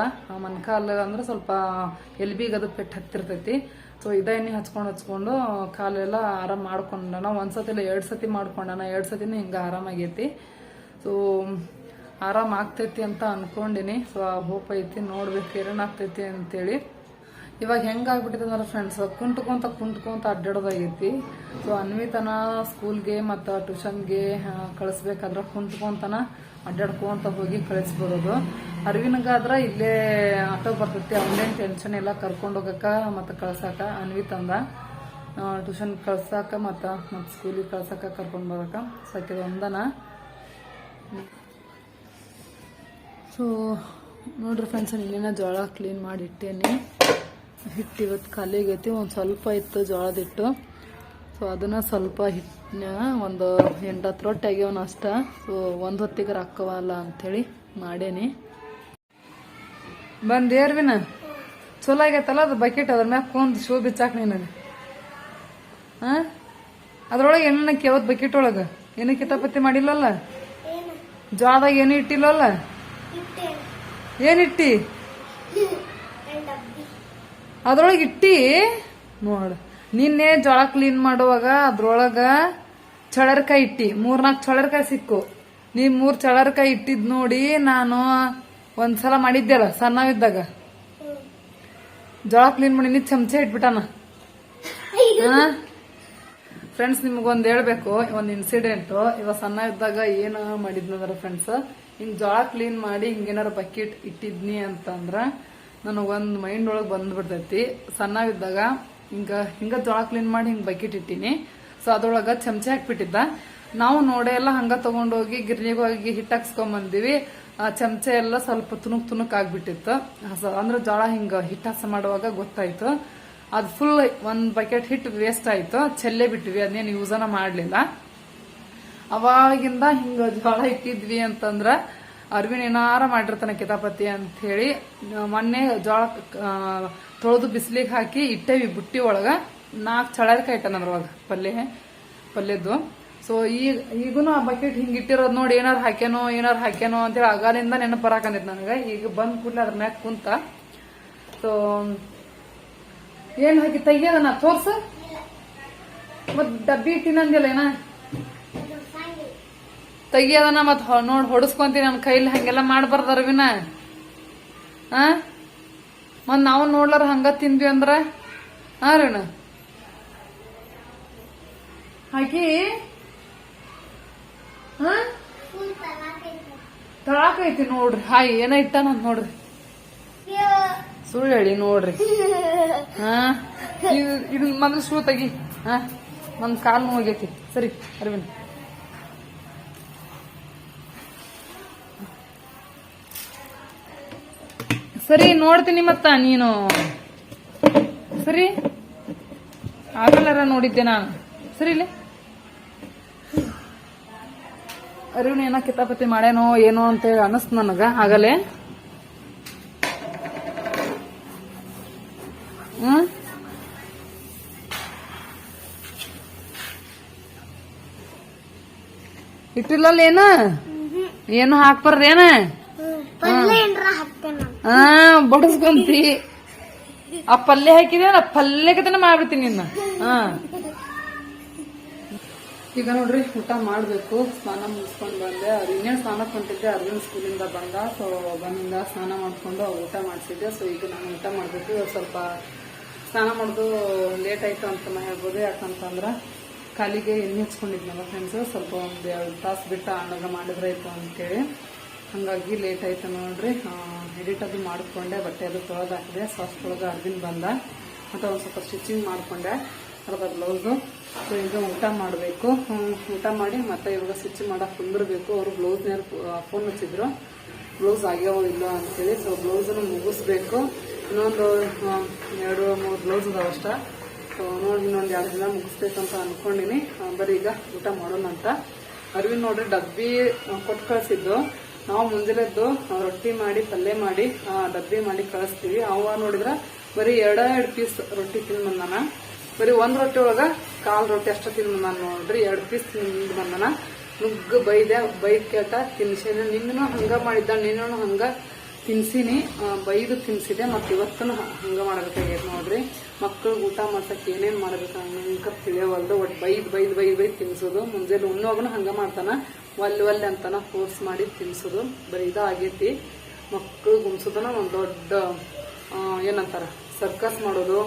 ಮನ್ಕಾಲ ಅಂದ್ರೆ ಸ್ವಲ್ಪ ಎಲ್ಬಿಗದು ಪೆಟ್ಟು ಹತ್ತಿರ್ತೈತಿ. ಸೊ ಇದ ಎಣ್ಣೆ ಹಚ್ಕೊಂಡು ಹಚ್ಕೊಂಡು ಕಾಲೆಲ್ಲ ಆರಾಮ್ ಮಾಡ್ಕೊಂಡಣ ಒಂದ್ಸತಿ ಇಲ್ಲ ಎರಡು ಸತಿ ಮಾಡ್ಕೊಂಡಣ ಎರಡು ಸತಿನೂ ಹಿಂಗೆ ಆರಾಮಾಗೈತಿ. ಸೊ ಆರಾಮ ಆಗ್ತೈತಿ ಅಂತ ಅನ್ಕೊಂಡಿನಿ. ಸೊ ಹೋಪ್ ಐತಿ, ನೋಡ್ಬೇಕು ಏನಾಗ್ತೈತಿ ಅಂತೇಳಿ. ಇವಾಗ ಹೆಂಗಾಗ್ಬಿಟ್ಟಿದೆ ಅಂದ್ರೆ ಫ್ರೆಂಡ್ಸ್ ಕುಂಟ್ಕೊಂತ ಕುಂಟ್ಕೊಂತ ಅಡ್ಡಾಡೋದಾಗೈತಿ. ಸೊ ಅನ್ವಿತನ ಸ್ಕೂಲ್ಗೆ ಮತ್ತು ಟ್ಯೂಷನ್ಗೆ ಕಳಿಸ್ಬೇಕಾದ್ರೆ ಕುಂಟ್ಕೊಂತನ ಅಡ್ಡಾಡ್ಕೊಂತ ಹೋಗಿ ಕಳಿಸ್ಬರೋದು ಅರ್ವಿನಗಾದ್ರೆ ಇಲ್ಲೇ ಆಟೋ ಬರ್ತೈತಿ, ಅವನೇನು ಟೆನ್ಷನ್ ಎಲ್ಲ ಕರ್ಕೊಂಡು ಹೋಗಕ್ಕೆ ಮತ್ತು ಕಳ್ಸಾಕ. ಅನ್ವಿತಂದ ಟ್ಯೂಷನ್ ಕಳ್ಸಾಕ ಮತ್ತು ಮತ್ತು ಸ್ಕೂಲಿಗೆ ಕಳ್ಸಾಕ ಕರ್ಕೊಂಡು ಬರಕ. ಸಾಕಿದ ಒಂದನ. ಸೊ ನೋಡ್ರಿ ಫ್ರೆಂಡ್ಸ್ ಇಲ್ಲಿನ ಜೋಳ ಕ್ಲೀನ್ ಮಾಡಿ ಇಟ್ಟೇನಿ. ಹಿಟ್ಟು ಇವತ್ತು ಖಾಲಿಗೈತಿ ಒಂದು ಸ್ವಲ್ಪ ಇತ್ತು ಜೋಳದ ಹಿಟ್ಟು. ಸೊ ಅದನ್ನು ಸ್ವಲ್ಪ ಹಿಟ್ಟನ್ನ ಒಂದು ಎಂಟತ್ತು ರೊಟ್ಟಿ ಆಗ್ಯಾವನ ಅಷ್ಟ. ಸೊ ಒಂದು ಹೊತ್ತಿಗೆ ರೊಕ್ಕವಲ್ಲ ಅಂಥೇಳಿ ಮಾಡೇನಿ. ಬಂದೇರ್ವಿನ ಚಲೋ ಆಗೈತಲ್ಲ ಅದು ಬಕೆಟ್ ಅದ್ರ ಮ್ಯಾಗ ಕೊಂದು ಶೂ ಬಿಚ್ಚಾಕ ನೀನು ಹಾಂ? ಅದ್ರೊಳಗೆ ಏನಕ್ಕೆ ಕೇವತ್ ಬಕೆಟ್ ಒಳಗೆ? ಏನು ಕಿತಾಪತಿ ಮಾಡಿಲ್ಲಲ್ಲ? ಜೋಳದಾಗ ಏನು ಇಟ್ಟಿಲ್ಲಲ್ಲ? ಏನಿಟ್ಟಿ ಅದ್ರೊಳಗೆ ಇಟ್ಟಿ ನೋಡ ನಿನ್ನೆ ಜೋಳ ಕ್ಲೀನ್ ಮಾಡುವಾಗ ಅದ್ರೊಳಗ ಚಳರ್ಕಾಯಿ ಇಟ್ಟಿ. ಮೂರ್ನಾಲ್ಕು ಚಳರ್ಕಾಯಿ ಸಿಕ್ಕು. ನೀ ಮೂರ್ ಚಳರ್ಕಾಯಿ ಇಟ್ಟಿದ್ ನೋಡಿ ನಾನು ಒಂದ್ಸಲ ಮಾಡಿದ್ದೆಲ್ಲ ಸಣ್ಣವಿದ್ದಾಗ. ಜೋಳ ಕ್ಲೀನ್ ಮಾಡಿ ನೀ ಚಮಚೆ ಇಟ್ಬಿಟ್ಟಾನ. ಫ್ರೆಂಡ್ಸ್ ನಿಮ್ಗೊಂದ್ ಹೇಳ್ಬೇಕು. ಒಂದ್ ಇನ್ಸಿಡೆಂಟ್ ಇವಾಗ ಸಣ್ಣ ಇದ್ದಾಗ ಏನ ಮಾಡಿದ್ನಂದ್ರ ಫ್ರೆಂಡ್ಸ್ ಹಿಂಗ್ ಜೋಳ ಕ್ಲೀನ್ ಮಾಡಿ ಹಿಂಗೇನಾರ ಬಕೆಟ್ ಇಟ್ಟಿದ್ನಿ ಅಂತಂದ್ರ ನನಗೊಂದ್ ಮೈಂಡ್ ಒಳಗ್ ಬಂದ್ಬಿಡ್ತೈತಿ. ಸಣ್ಣವಿದ್ದಾಗ ಹಿಂಗ ಹಿಂಗ ಜೋಳ ಕ್ಲೀನ್ ಮಾಡಿ ಹಿಂಗ್ ಬಕೆಟ್ ಇಟ್ಟಿನಿ. ಸೊ ಅದ್ರೊಳಗ ಚಮಚೆ ಹಾಕ್ಬಿಟ್ಟಿದ್ದ. ನಾವು ನೋಡೆ ಎಲ್ಲ ಹಂಗ ತಗೊಂಡೋಗಿ ಗಿರ್ನಿಗೆ ಹೋಗಿ ಹಿಟ್ಟು ಬಂದಿವಿ ಆ ಚಮಚೆ ಎಲ್ಲ ಸ್ವಲ್ಪ ತುಣುಕ್ ತುಣುಕ್ ಆಗ್ಬಿಟ್ಟಿತ್ತು. ಅಂದ್ರೆ ಜೋಳ ಹಿಂಗ ಹಿಟ್ಟು ಹಸ ಮಾಡುವಾಗ ಗೊತ್ತಾಯ್ತು. ಅದು ಫುಲ್ ಒಂದ್ ಬಕೆಟ್ ಹಿಟ್ಟು ವೇಸ್ಟ್ ಆಯ್ತು. ಚೆಲ್ಲೆ ಬಿಟ್ವಿ ಅದನ್ನೇನು ಯೂಸನ ಮಾಡ್ಲಿಲ್ಲ. ಅವಾಗಿಂದ ಹಿಂಗ ಜೋಳ ಇಟ್ಟಿದ್ವಿ ಅಂತಂದ್ರ ಅರ್ವಿನ ಏನಾರ ಮಾಡಿರ್ತಾನೆ ಕಿತಾಪತಿ ಅಂತ ಹೇಳಿ ಮೊನ್ನೆ ಜೋಳ ತೊಳೆದು ಬಿಸಿಲಿಗೆ ಹಾಕಿ ಇಟ್ಟೇವಿ ಬುಟ್ಟಿ ಒಳಗ ನಾಲ್ಕು ಚಳಕ ಇಟ್ಟಾನ ಅದ್ರೊಳಗ ಪಲ್ಯ ಪಲ್ಯದ್ದು. ಸೊ ಈಗ ಈಗೂನು ಆ ಬಕೆಟ್ ಹಿಂಗೆ ಇಟ್ಟಿರೋದ್ ನೋಡಿ ಏನಾರು ಹಾಕ್ಯಾನೋ ಏನಾರು ಹಾಕ್ಯಾನೋ ಅಂತೇಳಿ ಅಗಾಲಿಂದ ನೆನಪು ಬರಾಕಂದಿತ್ತು ನನಗೆ. ಈಗ ಬಂದ್ ಕೂಡ್ಲೆ ಅದ್ರ ಮ್ಯಾಗ ಕುಂತ ಸೊ ಏನ್ ಹಾಕಿ ನಾ ತೋರ್ಸ? ಮತ್ ಡಬ್ಬಿ ಇಟ್ಟಿನಂದಿಲ್ಲ ಏನ? ತೆಗಿಯೋದನ್ನ ಮತ್ ನೋಡಿ ಹೊಡಸ್ಕೊಂತೀನಿ ನನ್ನ ಕೈಲಿ ಹಂಗೆಲ್ಲ ಮಾಡ್ಬಾರ್ದ ಅರವಿನ. ಆ? ಮತ್ ನಾವು ನೋಡ್ಲಾರ ಹಂಗ ತಿಂದ್ವಿ ಅಂದ್ರ? ಹಾ ರೀಣ ಹಾಕಿ. ಹಾ ತಳಾಕೈತಿ ನೋಡ್ರಿ. ಹಾಯ್, ಏನ ಇಟ್ಟಾನ ನೋಡ್ರಿ. ಸುಳ್ಳು ಹೇಳಿ ನೋಡ್ರಿ. ಹಾ ಇದು- ಮೊದಲು ಶೂ ತೆಗಿ. ಹಾ ನನ್ ಕಾಲ್ ಹೋಗೈತಿ ಸರಿ ಅರವಿಂದ್ ಸರಿ ನೋಡ್ತೀನಿ ಮತ್ತ ನೀನು. ಸರಿ? ಆಗಲ್ಲಾರ ನೋಡಿದ್ದೆ ನಾನು. ಸರಿ ಇಲ್ಲಿ. ಅರಿವಿನ ಏನೋ ಕಿತಾಪತಿ ಮಾಡೇನೋ ಏನೋ ಅಂತ ಹೇಳಿ ಅನಸ್ತು ನನಗ ಆಗಲೇ. ಹ್ಮ್? ಇಟ್ಟಿಲ್ಲಲ್ಲ ಏನ? ಏನು ಹಾಕ್ಬಾರ್ದೇನ? ಹಾ ಬಡಸ್ಕೊಂತಿ. ಆ ಪಲ್ಯ ಹಾಕಿದ್ಯಾ ಆ ಪಲ್ಯಕತನ ಮಾಡ್ಬಿಡ್ತೀನಿ ನಿನ್ನ. ಹಾ. ಈಗ ನೋಡ್ರಿ ಊಟ ಮಾಡಬೇಕು. ಸ್ನಾನ ಮುಗಿಸ್ಕೊಂಡು ಬಂದೆ. ಅವ್ರು ಇನ್ನೇನು ಸ್ನಾನಕ್ಕೆ ಹೊಂಟಿದ್ದೆ ಅರ್ಜುನ್ ಸ್ಕೂಲಿಂದ ಬಂದ. ಸೊ ಬಂದಿಂದ ಸ್ನಾನ ಮಾಡಿಕೊಂಡು ಊಟ ಮಾಡಿಸಿದ್ದೆ. ಸೊ ಈಗ ನಾನು ಊಟ ಮಾಡಬೇಕು. ಇವಾಗ ಸ್ವಲ್ಪ ಸ್ನಾನ ಮಾಡೋದು ಲೇಟ್ ಆಯಿತು ಅಂತ ನಾ ಹೇಳ್ಬೋದು. ಯಾಕಂತಂದ್ರೆ ಕಾಲಿಗೆ ಎಣ್ಣೆ ಹಚ್ಕೊಂಡಿದ್ನಲ್ಲ ಫ್ರೆಂಡ್ಸು ಸ್ವಲ್ಪ ಒಂದು ಎರಡು ತಾಸು ಬಿಟ್ಟು ಅಣ್ಣಗ ಮಾಡಿದ್ರೆ ಆಯ್ತು ಅಂತೇಳಿ. ಹಾಗಾಗಿ ಲೇಟ್ ಆಯ್ತು ನೋಡ್ರಿ. ಎಡಿಟ್ ಅದು ಮಾಡಿಕೊಂಡೆ, ಬಟ್ಟೆ ಅದು ತೊಳೆದು ಹಾಕಿದೆ. ಸಾಸ್ ತೊಳೆದು ಅರ್ಧಿನ ಬಂದ. ಮತ್ತು ಒಂದು ಸ್ವಲ್ಪ ಸ್ಟಿಚಿಂಗ್ ಮಾಡಿಕೊಂಡೆ. ಅದರ ಬ್ಲೌಸು ಸೊ ಈಗ ಊಟ ಮಾಡಬೇಕು. ಊಟ ಮಾಡಿ ಮತ್ತೆ ಇವಾಗ ಸ್ಟಿಚ್ ಮಾಡಕ್ಕೆ ಕುಂದಿರ್ಬೇಕು. ಅವರು ಬ್ಲೌಸ್ನ ಫೋನ್ ಹಚ್ಚಿದ್ರು. ಬ್ಲೌಸ್ ಆಗ್ಯಾವ ಇಲ್ಲ ಅಂತೇಳಿ. ಸೊ ಬ್ಲೌಸನ್ನು ಮುಗಿಸ್ಬೇಕು. ಇನ್ನೊಂದು ಎರಡು, ಮೂರು ಬ್ಲೌಸ್ ಅದಾವ ಅಷ್ಟ. ಸೊ ನೋಡಿ, ಇನ್ನೊಂದು ಎರಡು ದಿನ ಮುಗಿಸ್ಬೇಕಂತ ಅನ್ಕೊಂಡಿನಿ. ಬರೀ ಈಗ ಊಟ ಮಾಡೋಣ ಅಂತ ಅರ್ವಿನ್ ನೋಡ್ರಿ ಡಬ್ಬಿ ಕೊಟ್ಟು ಕಳಿಸಿದ್ದು. ನಾವು ಮುಂಜಾನೆದ್ದು ರೊಟ್ಟಿ ಮಾಡಿ, ಪಲ್ಯ ಮಾಡಿ ಡಬ್ಬಿ ಮಾಡಿ ಕಳಿಸ್ತೀವಿ. ಅವ ನೋಡಿದ್ರೆ ಬರೀ ಎರಡ, ಎರಡು ಪೀಸ್ ರೊಟ್ಟಿ ತಿನ್ ಬಂದಾನ ಬರೀ ಒಂದ್ ರೊಟ್ಟಿ ಒಳಗ ಕಾಲ್ ರೊಟ್ಟಿ ಅಷ್ಟ ತಿಂದು ಬಂದಾನ ನೋಡ್ರಿ. ಎರಡು ಪೀಸ್ ತಿಂದು ಬಂದಾನ ನುಗ್ಗ ಬೈದೆ, ಬೈದ್ ಕೇಳ್ತಾ, ತಿನ್ಸಿನ. ನಿನ್ನೂ ಹಂಗ ಮಾಡಿದ್ದ ನಿನ್ನೂ ಹಂಗ ತಿನ್ಸಿನಿ ಬೈದು ತಿನ್ಸಿದೆ, ಮತ್ತೆ ಇವತ್ತೂ ಹಂಗ ಮಾಡಬೇಕಾಗೈತೆ ನೋಡ್ರಿ. ಮಕ್ಕಳು ಊಟ ಮಾಡ್ಸಕ್ ಏನೇನ್ ಮಾಡ್ಬೇಕು ತಿಳಿಯವಲ್ದು, ಒಟ್ ಬೈದ್ ಬೈದ್ ಬೈದ್ ಬೈದ್ ತಿನ್ಸೋದು. ಮುಂಜಾನೆ ಉಣ್ಣೋಗನು ಹಂಗ ಮಾಡ್ತಾನ. ಒಲ್ಲೆ ಒಲ್ಲೆ ಅಂತನ ಫೋರ್ಸ್ ಮಾಡಿ ತಿನ್ಸೋದು. ಬರೀ ಇದು ಆಗೈತಿ ಮಕ್ಕಳು ಗುಮ್ಸೋದನ ಒಂದ್ ದೊಡ್ಡ ಏನಂತಾರ, ಸರ್ಕಸ್ ಮಾಡೋದು.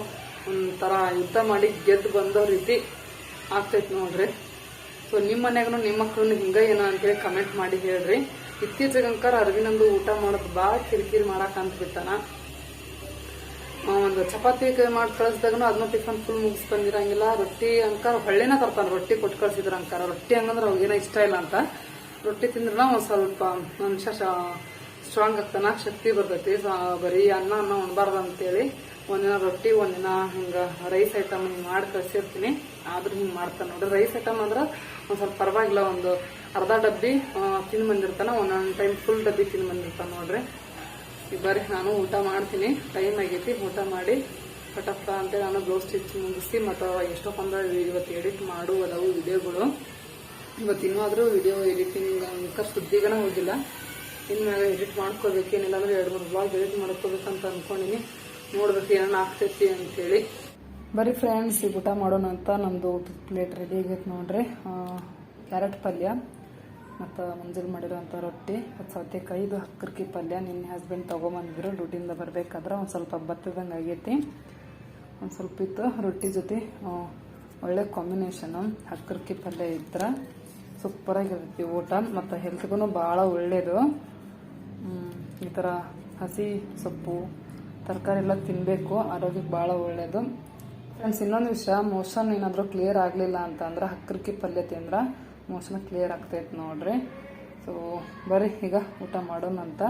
ಒಂಥರ ಯುದ್ಧ ಮಾಡಿ ಗೆದ್ದು ಬಂದೋ ರೀತಿ ಆಗ್ತೈತಿ ನೋಡ್ರಿ. ಸೊ ನಿಮ್ಮ ಮನ್ಯಾಗನು ನಿಮ್ಮ ಮಕ್ಕಳನ್ನ ಹಿಂಗ ಏನೋ ಅಂತೇಳಿ ಕಮೆಂಟ್ ಮಾಡಿ ಹೇಳ್ರಿ. ಇತ್ತೀಚೆಗಂಕರ್ ಅರವಿನಂದು ಊಟ ಮಾಡೋದು ಭಾಳ ಕಿರಿಕಿರಿ ಮಾಡಾಕ ಅಂತ ಬಿಟ್ಟಾನ ಒಂದು ಚಪಾತಿ ಮಾಡಿ ಕಳಿಸ್ದಾಗನು ಅದನ್ನ ಟಿಫನ್ ಫುಲ್ ಮುಗಿಸ್ ಬಂದಿರಂಗಿಲ್ಲ ರೊಟ್ಟಿ ಅಂಕಾರ ಹೊಳ್ಳಿನ ತರ್ತಾನ, ರೊಟ್ಟಿ ಕೊಟ್ಟು ಕಳ್ಸಿದ್ರ ಅಂಕಾರ. ರೊಟ್ಟಿ ಹಂಗಂದ್ರೆ ಅವ್ಗೇನ ಇಷ್ಟ ಇಲ್ಲ ಅಂತ. ರೊಟ್ಟಿ ತಿಂದ್ರನ ಒಂದ್ ಸ್ವಲ್ಪ ಮನುಷ್ಯ ಸ್ಟ್ರಾಂಗ್ ಆಗ್ತಾನ, ಶಕ್ತಿ ಬರ್ತೈತಿ. ಬರೀ ಅನ್ನ ಅನ್ನ ಉಣ್ಬಾರ್ದು ಅಂತೇಳಿ ಒಂದಿನ ರೊಟ್ಟಿ, ಒಂದಿನ ಹಿಂಗ ರೈಸ್ ಐಟಮ್ ಹಿಂಗ್ ಮಾಡಿ ಕಳ್ಸಿರ್ತೀನಿ. ಆದ್ರೂ ಹಿಂಗ್ ಮಾಡ್ತಾನೆ. ನೋಡ್ರಿ, ರೈಸ್ ಐಟಮ್ ಅಂದ್ರೆ ಒಂದ್ ಸ್ವಲ್ಪ ಪರವಾಗಿಲ್ಲ, ಒಂದು ಅರ್ಧ ಡಬ್ಬಿ ತಿಂದು ಬಂದಿರ್ತಾನೆ, ಒಂದೊಂದ್ ಟೈಮ್ ಫುಲ್ ಡಬ್ಬಿ ತಿನ್ ಬಂದಿರ್ತಾನ ನೋಡ್ರಿ. ಈಗ ಬಾರಿ ನಾನು ಊಟ ಮಾಡ್ತೀನಿ ಟೈಮ್ ಆಗೈತಿ, ಊಟ ಮಾಡಿ, ಪಟಪ್ಪ ಅಂತ ನಾನು ಬ್ಲೌಸ್ ಸ್ಟಿಚ್ ಮುಗಿಸಿ, ಮತ್ತು ಎಷ್ಟೊಂದು ಇವತ್ತು ಎಡಿಟ್ ಮಾಡುವುದವು ವಿಡಿಯೋಗಳು ಇವತ್ತು ಇನ್ನೂ ಆದರೂ ವಿಡಿಯೋ ಎಡಿಟಿಂಗ್ ಅಂತ ಸುದ್ದಿಗನ ಹೋಗಿಲ್ಲ. ಇನ್ಮೇಲೆ ಎಡಿಟ್ ಮಾಡ್ಕೋಬೇಕು, ಏನಿಲ್ಲ ಅಂದರೆ ಎರಡು ಮೂರು ಬ್ಲಾಗ್ ಎಡಿಟ್ ಮಾಡ್ಕೋಬೇಕಂತ ಅಂದ್ಕೊಂಡಿನಿ ನೋಡ್ಬೇಕು ಏನೇನು ಆಗ್ತೈತಿ ಅಂತೇಳಿ. ಬರೀ ಫ್ರೆಂಡ್ಸ್ ಈಗ ಊಟ ಮಾಡೋಣ ಅಂತ ನಮ್ಮದು ಪ್ಲೇಟ್ ರೆಡಿ ಆಗೈತೆ ನೋಡ್ರಿ. ಕ್ಯಾರೆಟ್ ಪಲ್ಯ. ಮತ್ತು ಮುಂಜಾನೆ ಮಾಡಿರೋಂಥ ರೊಟ್ಟಿ ಮತ್ತು ಸೌತೆಕಾಯಿ ಇದು ಹಕ್ಕರ್ಕಿ ಪಲ್ಯ ನಿನ್ನೆ ಹಸ್ಬೆಂಡ್ ತೊಗೊಂಬಂದಿದ್ರು. ಡ್ಯೂಟಿಯಿಂದ ಬರಬೇಕಾದ್ರೆ ಒಂದು ಸ್ವಲ್ಪ ಬತ್ತದಂಗೆ ಆಗೈತಿ. ಒಂದು ಸ್ವಲ್ಪ ಇತ್ತು. ರೊಟ್ಟಿ ಜೊತೆ ಒಳ್ಳೆ ಕಾಂಬಿನೇಷನು ಹಕ್ಕರ್ಕಿ ಪಲ್ಯ ಇದ್ರೆ. ಸೂಪರಾಗಿರ್ತೈತಿ ಊಟ. ಮತ್ತು ಹೆಲ್ತ್ಗೂ ಭಾಳ ಒಳ್ಳೆಯದು ಈ ಥರ ಹಸಿ ಸೊಪ್ಪು, ತರಕಾರಿ ಎಲ್ಲ ತಿನ್ನಬೇಕು ಆರೋಗ್ಯಕ್ಕೆ ಭಾಳ ಒಳ್ಳೆಯದು ಫ್ರೆಂಡ್ಸ್ ಇನ್ನೊಂದು ವಿಷಯ ಮೋಷನ್ ಏನಾದರೂ ಕ್ಲಿಯರ್ ಆಗಲಿಲ್ಲ ಅಂತಂದ್ರೆ ಹಕ್ಕರ್ಕಿ ಪಲ್ಯ ತಿಂದ್ರೆ ಮೋಷನ್ ಕ್ಲಿಯರ್ ಆಗ್ತೈತೆ ನೋಡ್ರಿ. ಸೊ ಬರ್ರಿ, ಈಗ ಊಟ ಮಾಡೋಣ ಅಂತ.